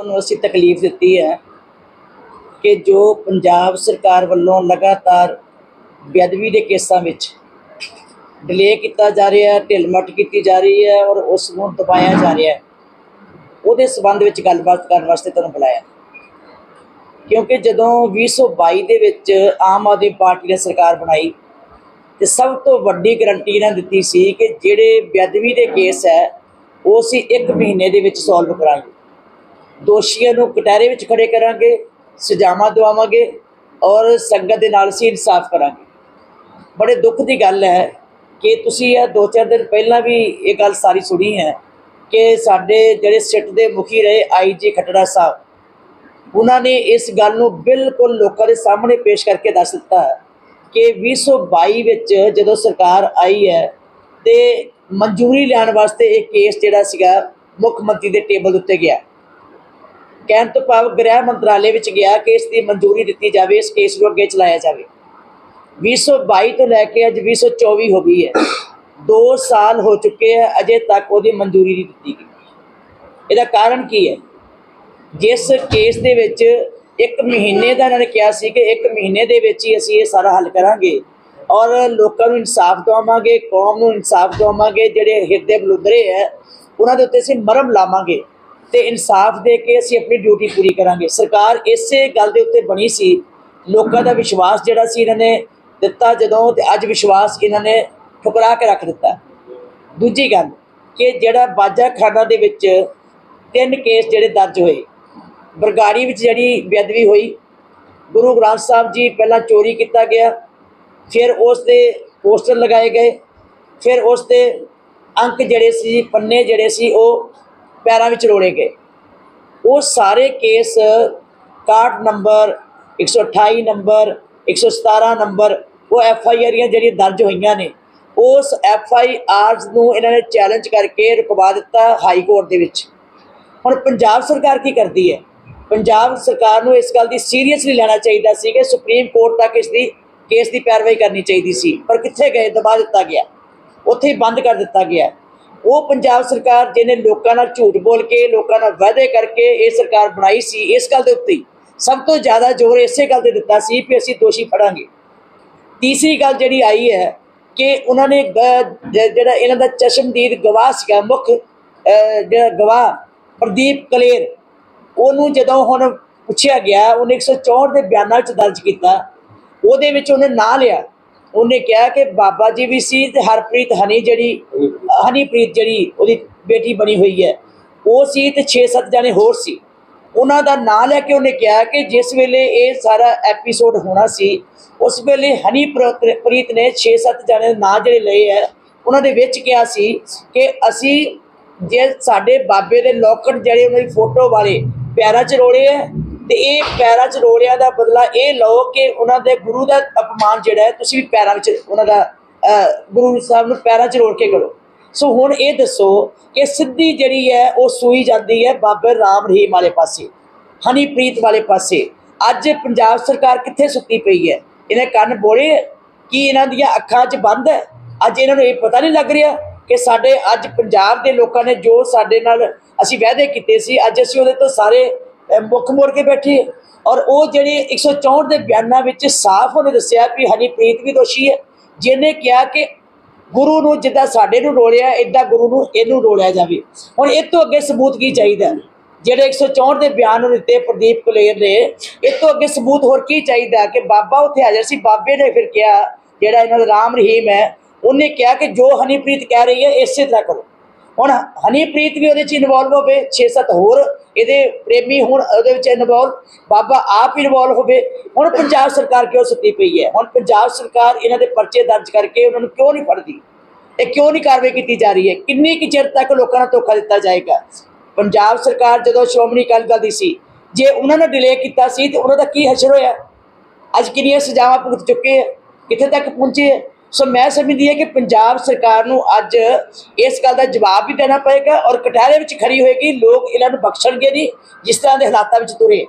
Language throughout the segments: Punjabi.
ਤੁਹਾਨੂੰ ਅਸੀਂ ਤਕਲੀਫ ਦਿੱਤੀ ਹੈ ਕਿ ਜੋ ਪੰਜਾਬ ਸਰਕਾਰ ਵੱਲੋਂ ਲਗਾਤਾਰ ਬੇਅਦਬੀ ਦੇ ਕੇਸਾਂ ਵਿੱਚ ਡਿਲੇ ਕੀਤਾ ਜਾ ਰਿਹਾ ਹੈ ਢਿੱਲ-ਮੱਠ ਕੀਤੀ ਜਾ ਰਹੀ ਹੈ ਔਰ ਉਸ ਨੂੰ ਦਬਾਇਆ ਜਾ ਰਿਹਾ ਹੈ, ਉਹਦੇ ਸਬੰਧ ਵਿੱਚ ਗੱਲਬਾਤ ਕਰਨ ਵਾਸਤੇ ਤੁਹਾਨੂੰ ਬੁਲਾਇਆ। ਕਿਉਂਕਿ ਜਦੋਂ 2022 ਦੇ ਵਿੱਚ ਆਮ ਆਦਮੀ ਪਾਰਟੀ ਨੇ ਸਰਕਾਰ ਬਣਾਈ, ਤੇ ਸਭ ਤੋਂ ਵੱਡੀ ਗਰੰਟੀ ਇਹਨਾਂ ਦਿੱਤੀ ਸੀ ਕਿ ਜਿਹੜੇ ਬੇਅਦਬੀ ਦੇ ਕੇਸ ਹੈ, ਉਹ ਅਸੀਂ 1 ਮਹੀਨੇ ਦੇ ਵਿੱਚ ਸੋਲਵ ਕਰਾਂਗੇ। ਦੋਸ਼ੀਆਂ ਨੂੰ ਕਟਹਿਰੇ ਵਿੱਚ ਖੜੇ ਕਰਾਂਗੇ, ਸਜ਼ਾਵਾਂ ਦਿਵਾਵਾਂਗੇ ਔਰ ਸੰਗਤ ਦੇ ਨਾਲ ਅਸੀਂ ਇਨਸਾਫ ਕਰਾਂਗੇ। ਬੜੇ ਦੁੱਖ ਦੀ ਗੱਲ ਹੈ ਕਿ ਤੁਸੀਂ ਇਹ ਦੋ ਚਾਰ ਦਿਨ ਪਹਿਲਾਂ ਵੀ ਇਹ ਗੱਲ ਸਾਰੀ ਸੁਣੀ ਹੈ ਕਿ ਸਾਡੇ ਜਿਹੜੇ ਸਿੱਟ ਦੇ ਮੁਖੀ ਰਹੇ ਆਈਜੀ ਖਟੜਾ ਸਾਹਿਬ, ਉਹਨਾਂ ਨੇ ਇਸ ਗੱਲ ਨੂੰ ਬਿਲਕੁਲ ਲੋਕਾਂ ਦੇ ਸਾਹਮਣੇ ਪੇਸ਼ ਕਰਕੇ ਦੱਸ ਦਿੱਤਾ ਹੈ ਕਿ 2022 ਵਿੱਚ ਜਦੋਂ ਸਰਕਾਰ ਆਈ ਹੈ ਤੇ ਮਨਜ਼ੂਰੀ ਲੈਣ ਵਾਸਤੇ ਇਹ ਕੇਸ ਜਿਹੜਾ ਸੀਗਾ ਮੁੱਖ ਮੰਤਰੀ ਦੇ ਟੇਬਲ ਉੱਤੇ ਗਿਆ। ਕਹਿਣ ਤੋਂ ਭਾਵ ਗ੍ਰਹਿ ਮੰਤਰਾਲੇ ਵਿੱਚ ਗਿਆ ਕਿ ਇਸ ਦੀ ਮਨਜ਼ੂਰੀ ਦਿੱਤੀ ਜਾਵੇ, ਇਸ ਕੇਸ ਨੂੰ ਅੱਗੇ ਚਲਾਇਆ ਜਾਵੇ। 2022 ਤੋਂ ਲੈ ਕੇ ਅੱਜ 2024 ਹੋ ਗਈ ਹੈ। 2 ਸਾਲ ਹੋ ਚੁੱਕੇ ਹੈ, ਅਜੇ ਤੱਕ ਉਹਦੀ ਮਨਜ਼ੂਰੀ ਨਹੀਂ ਦਿੱਤੀ ਗਈ। ਇਹਦਾ ਕਾਰਨ ਕੀ ਹੈ? ਜਿਸ ਕੇਸ ਦੇ ਵਿੱਚ ਇੱਕ ਮਹੀਨੇ ਦਾ ਇਹਨਾਂ ਨੇ ਕਿਹਾ ਸੀ ਕਿ ਇੱਕ ਮਹੀਨੇ ਦੇ ਵਿੱਚ ਹੀ ਅਸੀਂ ਇਹ ਸਾਰਾ ਹੱਲ ਕਰਾਂਗੇ ਔਰ ਲੋਕਾਂ ਨੂੰ ਇਨਸਾਫ ਦਵਾਵਾਂਗੇ, ਕੌਮ ਨੂੰ ਇਨਸਾਫ ਦਵਾਵਾਂਗੇ, ਜਿਹੜੇ ਹਿਰਦੇ ਬਲੁੰਦਰੇ ਹੈ, ਉਹਨਾਂ ਦੇ ਉੱਤੇ ਅਸੀਂ ਮਰਮ ਲਾਵਾਂਗੇ। ਤੇ ਇਨਸਾਫ ਦੇ ਕੇ ਅਸੀਂ ਆਪਣੀ ਡਿਊਟੀ ਪੂਰੀ ਕਰਾਂਗੇ। ਸਰਕਾਰ ਇਸੇ ਗੱਲ ਦੇ ਉੱਤੇ ਬਣੀ ਸੀ। ਲੋਕਾਂ ਦਾ ਵਿਸ਼ਵਾਸ ਜਿਹੜਾ ਸੀ ਇਹਨਾਂ ਨੇ ਦਿੱਤਾ ਜਦੋਂ ਤੇ ਅੱਜ ਵਿਸ਼ਵਾਸ ਇਹਨਾਂ ਨੇ ਠੁਕਰਾ ਕੇ ਰੱਖ ਦਿੱਤਾ। ਦੂਜੀ ਗੱਲ ਕਿ ਜਿਹੜਾ ਬਾਜਾ ਖਾਨਾ ਦੇ ਵਿੱਚ ਤਿੰਨ ਕੇਸ ਜਿਹੜੇ ਦਰਜ ਹੋਏ। ਬਰਗਾੜੀ ਵਿੱਚ ਜਿਹੜੀ ਬੇਅਦਬੀ ਹੋਈ, ਗੁਰੂ ਗ੍ਰੰਥ ਸਾਹਿਬ ਜੀ ਪਹਿਲਾਂ ਚੋਰੀ ਕੀਤਾ ਗਿਆ, ਫਿਰ ਉਸ ਦੇ ਪੋਸਟਰ ਲਗਾਏ ਗਏ, ਫਿਰ ਉਸ ਦੇ ਅੰਕ ਜਿਹੜੇ ਸੀ, ਪੰਨੇ ਜਿਹੜੇ ਸੀ ਉਹ ਪੈਰਾਂ ਵਿੱਚ ਰੋੜੇ ਗਏ। ਉਹ ਸਾਰੇ ਕੇਸ 61 ਨੰਬਰ 128 ਨੰਬਰ 117 ਨੰਬਰ, ਉਹ ਐਫ ਆਈ ਆਰੀਆਂ ਜਿਹੜੀਆਂ ਦਰਜ ਹੋਈਆਂ ਨੇ, ਉਸ ਐਫ ਆਈ ਆਰਸ ਨੂੰ ਇਹਨਾਂ ਨੇ ਚੈਲੰਜ ਕਰਕੇ ਰੁਕਵਾ ਦਿੱਤਾ ਹਾਈ ਕੋਰਟ ਦੇ ਵਿੱਚ। ਹੁਣ ਪੰਜਾਬ ਸਰਕਾਰ ਕੀ ਕਰਦੀ ਹੈ? ਪੰਜਾਬ ਸਰਕਾਰ ਨੂੰ ਇਸ ਗੱਲ ਦੀ ਸੀਰੀਅਸਲੀ ਲੈਣਾ ਚਾਹੀਦਾ ਸੀ ਕਿ ਸੁਪਰੀਮ ਕੋਰਟ ਤੱਕ ਇਸ ਦੀ ਕੇਸ ਦੀ ਪੈਰਵਾਈ ਕਰਨੀ ਚਾਹੀਦੀ ਸੀ, ਪਰ ਕਿੱਥੇ ਗਏ? ਦਬਾ ਦਿੱਤਾ ਗਿਆ। ਉੱਥੇ ਹੀ ਬੰਦ ਕਰ ਦਿੱਤਾ ਗਿਆ। ਉਹ ਪੰਜਾਬ ਸਰਕਾਰ ਜਿਹਨੇ ਲੋਕਾਂ ਨਾਲ ਝੂਠ ਬੋਲ ਕੇ, ਲੋਕਾਂ ਨਾਲ ਵਾਅਦੇ ਕਰਕੇ ਇਹ ਸਰਕਾਰ ਬਣਾਈ ਸੀ, ਇਸ ਗੱਲ ਦੇ ਉੱਤੇ ਸਭ ਤੋਂ ਜ਼ਿਆਦਾ ਜ਼ੋਰ ਇਸੇ ਗੱਲ ਤੇ ਦਿੱਤਾ ਸੀ ਕਿ ਅਸੀਂ ਦੋਸ਼ੀ ਫੜਾਂਗੇ। ਤੀਸਰੀ ਗੱਲ ਜਿਹੜੀ ਆਈ ਹੈ ਕਿ ਉਹਨਾਂ ਨੇ ਜਿਹੜਾ ਇਹਨਾਂ ਦਾ ਚਸ਼ਮਦੀਦ ਗਵਾਹ ਸੀਗਾ, ਮੁੱਖ ਜਿਹੜਾ ਗਵਾਹ ਪ੍ਰਦੀਪ ਕਲੇਰ, ਉਹਨੂੰ ਜਦੋਂ ਹੁਣ ਪੁੱਛਿਆ ਗਿਆ, ਉਹਨੇ 164 ਦੇ ਬਿਆਨਾਂ 'ਚ ਦਰਜ ਕੀਤਾ, ਉਹਦੇ ਵਿੱਚ ਉਹਨੇ ਨਾਂ ਲਿਆ। ਉਹਨੇ ਕਿਹਾ ਕਿ ਬਾਬਾ ਜੀ ਵੀ ਸੀ ਤੇ ਹਰਪ੍ਰੀਤ ਹਨੀ ਜਿਹੜੀ, ਹਨੀਪ੍ਰੀਤ ਜਿਹੜੀ ਉਹਦੀ ਬੇਟੀ ਬਣੀ ਹੋਈ ਹੈ, ਉਹ ਸੀ ਤੇ 6-7 ਜਣੇ ਹੋਰ ਸੀ। ਉਹਨਾਂ ਦਾ ਨਾਂ ਲੈ ਕੇ ਉਹਨੇ ਕਿਹਾ ਕਿ ਜਿਸ ਵੇਲੇ ਇਹ ਸਾਰਾ ਐਪੀਸੋਡ ਹੋਣਾ ਸੀ, ਉਸ ਵੇਲੇ ਹਨੀ ਪ੍ਰ- ਪ੍ਰੀਤ ਨੇ 6-7 ਜਣੇ ਨਾਂ ਜਿਹੜੇ ਲਏ ਹੈ, ਉਹਨਾਂ ਦੇ ਵਿੱਚ ਕਿਹਾ ਸੀ ਕਿ ਅਸੀਂ ਜੇ ਸਾਡੇ ਬਾਬੇ ਦੇ ਲੋਕਟ ਜਿਹੜੇ ਉਹਨਾਂ ਦੀ ਫੋਟੋ ਵਾਲੇ ਪੈਰਾਂ 'ਚ ਰੋੜੇ ਹੈ ਤੇ ਇਹ ਪੈਰਾਂ 'ਚ ਰੋਲਿਆਂ ਦਾ ਬਦਲਾ ਇਹ ਲਓ ਕਿ ਉਹਨਾਂ ਦੇ ਗੁਰੂ ਦਾ ਅਪਮਾਨ ਜਿਹੜਾ ਹੈ, ਤੁਸੀਂ ਵੀ ਪੈਰਾਂ ਵਿੱਚ ਉਹਨਾਂ ਦਾ ਗੁਰੂ ਸਾਹਿਬ ਨੂੰ ਪੈਰਾਂ 'ਚ ਰੋਲ ਕੇ ਕਰੋ। ਸੋ ਹੁਣ ਇਹ ਦੱਸੋ ਕਿ ਸਿੱਧੀ ਜਿਹੜੀ ਹੈ, ਉਹ ਸੂਈ ਜਾਂਦੀ ਹੈ ਬਾਬੇ ਰਾਮ ਰਹੀਮ ਵਾਲੇ ਪਾਸੇ, ਹਨੀਪ੍ਰੀਤ ਵਾਲੇ ਪਾਸੇ। ਅੱਜ ਪੰਜਾਬ ਸਰਕਾਰ ਕਿੱਥੇ ਸੁੱਤੀ ਪਈ ਹੈ? ਇਹਨੇ ਕੰਨ ਬੋਲੇ? ਕੀ ਇਹਨਾਂ ਦੀਆਂ ਅੱਖਾਂ 'ਚ ਬੰਦ ਹੈ? ਅੱਜ ਇਹਨਾਂ ਨੂੰ ਇਹ ਪਤਾ ਨਹੀਂ ਲੱਗ ਰਿਹਾ ਕਿ ਸਾਡੇ ਅੱਜ ਪੰਜਾਬ ਦੇ ਲੋਕਾਂ ਨੇ ਜੋ ਸਾਡੇ ਨਾਲ ਅਸੀਂ ਵਾਅਦੇ ਕੀਤੇ ਸੀ, ਅੱਜ ਅਸੀਂ ਉਹਦੇ ਤੋਂ ਸਾਰੇ ਮੁੱਖ ਮੋੜ ਕੇ ਬੈਠੀ ਹਾਂ। ਔਰ ਉਹ ਜਿਹੜੇ 164 ਦੇ ਬਿਆਨਾਂ ਵਿੱਚ ਸਾਫ਼ ਉਹਨੇ ਦੱਸਿਆ ਵੀ ਹਨੀਪ੍ਰੀਤ ਵੀ ਦੋਸ਼ੀ ਹੈ ਜਿਹਨੇ ਕਿਹਾ ਕਿ ਗੁਰੂ ਨੂੰ ਜਿੱਦਾਂ ਸਾਡੇ ਨੂੰ ਰੋਲਿਆ ਇਦਾਂ ਗੁਰੂ ਨੂੰ ਇਹਨੂੰ ਰੋਲਿਆ ਜਾਵੇ ਹੁਣ ਇਹ ਤੋਂ ਅੱਗੇ ਸਬੂਤ ਕੀ ਚਾਹੀਦਾ ਹੈ? ਜਿਹੜੇ 164 ਦੇ ਬਿਆਨ ਨੂੰ ਦਿੱਤੇ ਪ੍ਰਦੀਪ ਕੁਲੇਰ ਨੇ, ਇਹ ਤੋਂ ਅੱਗੇ ਸਬੂਤ ਹੋਰ ਕੀ ਚਾਹੀਦਾ ਕਿ ਬਾਬਾ ਉੱਥੇ ਹਾਜ਼ਰ ਸੀ ਬਾਬੇ ਨੇ ਫਿਰ ਕਿਹਾ, ਜਿਹੜਾ ਇਹਨਾਂ ਦਾ ਰਾਮ ਰਹੀਮ ਹੈ, ਉਹਨੇ ਕਿਹਾ ਕਿ ਜੋ ਹਨੀਪ੍ਰੀਤ ਕਹਿ ਰਹੀ ਹੈ, ਇਸੇ ਤਰ੍ਹਾਂ ਕਰੋ ਹੁਣ ਹਨੀਪ੍ਰੀਤ ਵੀ ਉਹਦੇ ਚ ਇਨਵੋਲਵ ਹੋਵੇ 6-7 ਹੋਰ ਇਹਦੇ ਪ੍ਰੇਮੀ ਹੁਣ ਉਹਦੇ ਵਿੱਚ ਇਨਵੋਲਵ ਬਾਬਾ ਆਪ ਇਨਵੋਲਵ ਹੋਵੇ। ਹੁਣ ਪੰਜਾਬ ਸਰਕਾਰ ਕਿਉਂ ਸੁੱਤੀ ਪਈ ਹੈ? ਹੁਣ ਪੰਜਾਬ ਸਰਕਾਰ ਇਹਨਾਂ ਦੇ ਪਰਚੇ ਦਰਜ ਕਰਕੇ ਉਹਨਾਂ ਨੂੰ ਕਿਉਂ ਨਹੀਂ ਫੜਦੀ? ਇਹ ਕਿਉਂ ਨਹੀਂ ਕਾਰਵਾਈ ਕੀਤੀ ਜਾ ਰਹੀ ਹੈ? ਕਿੰਨੀ ਕੁ ਚਿਰ ਤੱਕ ਲੋਕਾਂ ਨੂੰ ਧੋਖਾ ਦਿੱਤਾ ਜਾਏਗਾ? ਪੰਜਾਬ ਸਰਕਾਰ ਜਦੋਂ ਸ਼੍ਰੋਮਣੀ ਅਕਾਲੀ ਦਲ ਦੀ ਸੀ, ਜੇ ਉਹਨਾਂ ਨੇ ਡਿਲੇ ਕੀਤਾ ਸੀ ਤੇ ਉਹਨਾਂ ਦਾ ਕੀ ਹਸ਼ਰ ਹੋਇਆ? ਅੱਜ ਕਿੰਨੀਆਂ ਸਜ਼ਾਵਾਂ ਭੁਗਤ ਚੁੱਕੇ ਹੈ ਕਿੱਥੇ ਤੱਕ ਪਹੁੰਚੇ ਹੈ ਸੋ ਮੈਂ ਸਮਝਦੀ ਹਾਂ ਕਿ ਪੰਜਾਬ ਸਰਕਾਰ ਨੂੰ ਅੱਜ ਇਸ ਗੱਲ ਦਾ ਜਵਾਬ ਵੀ ਦੇਣਾ ਪਏਗਾ ਔਰ ਕਟਹਿਰੇ ਵਿੱਚ ਖੜੀ ਹੋਏਗੀ, ਲੋਕ ਇਹਨਾਂ ਨੂੰ ਬਖਸ਼ਣਗੇ ਨਹੀਂ, ਜਿਸ ਤਰ੍ਹਾਂ ਦੇ ਹਾਲਾਤਾਂ ਵਿੱਚ ਤੁਰੇ।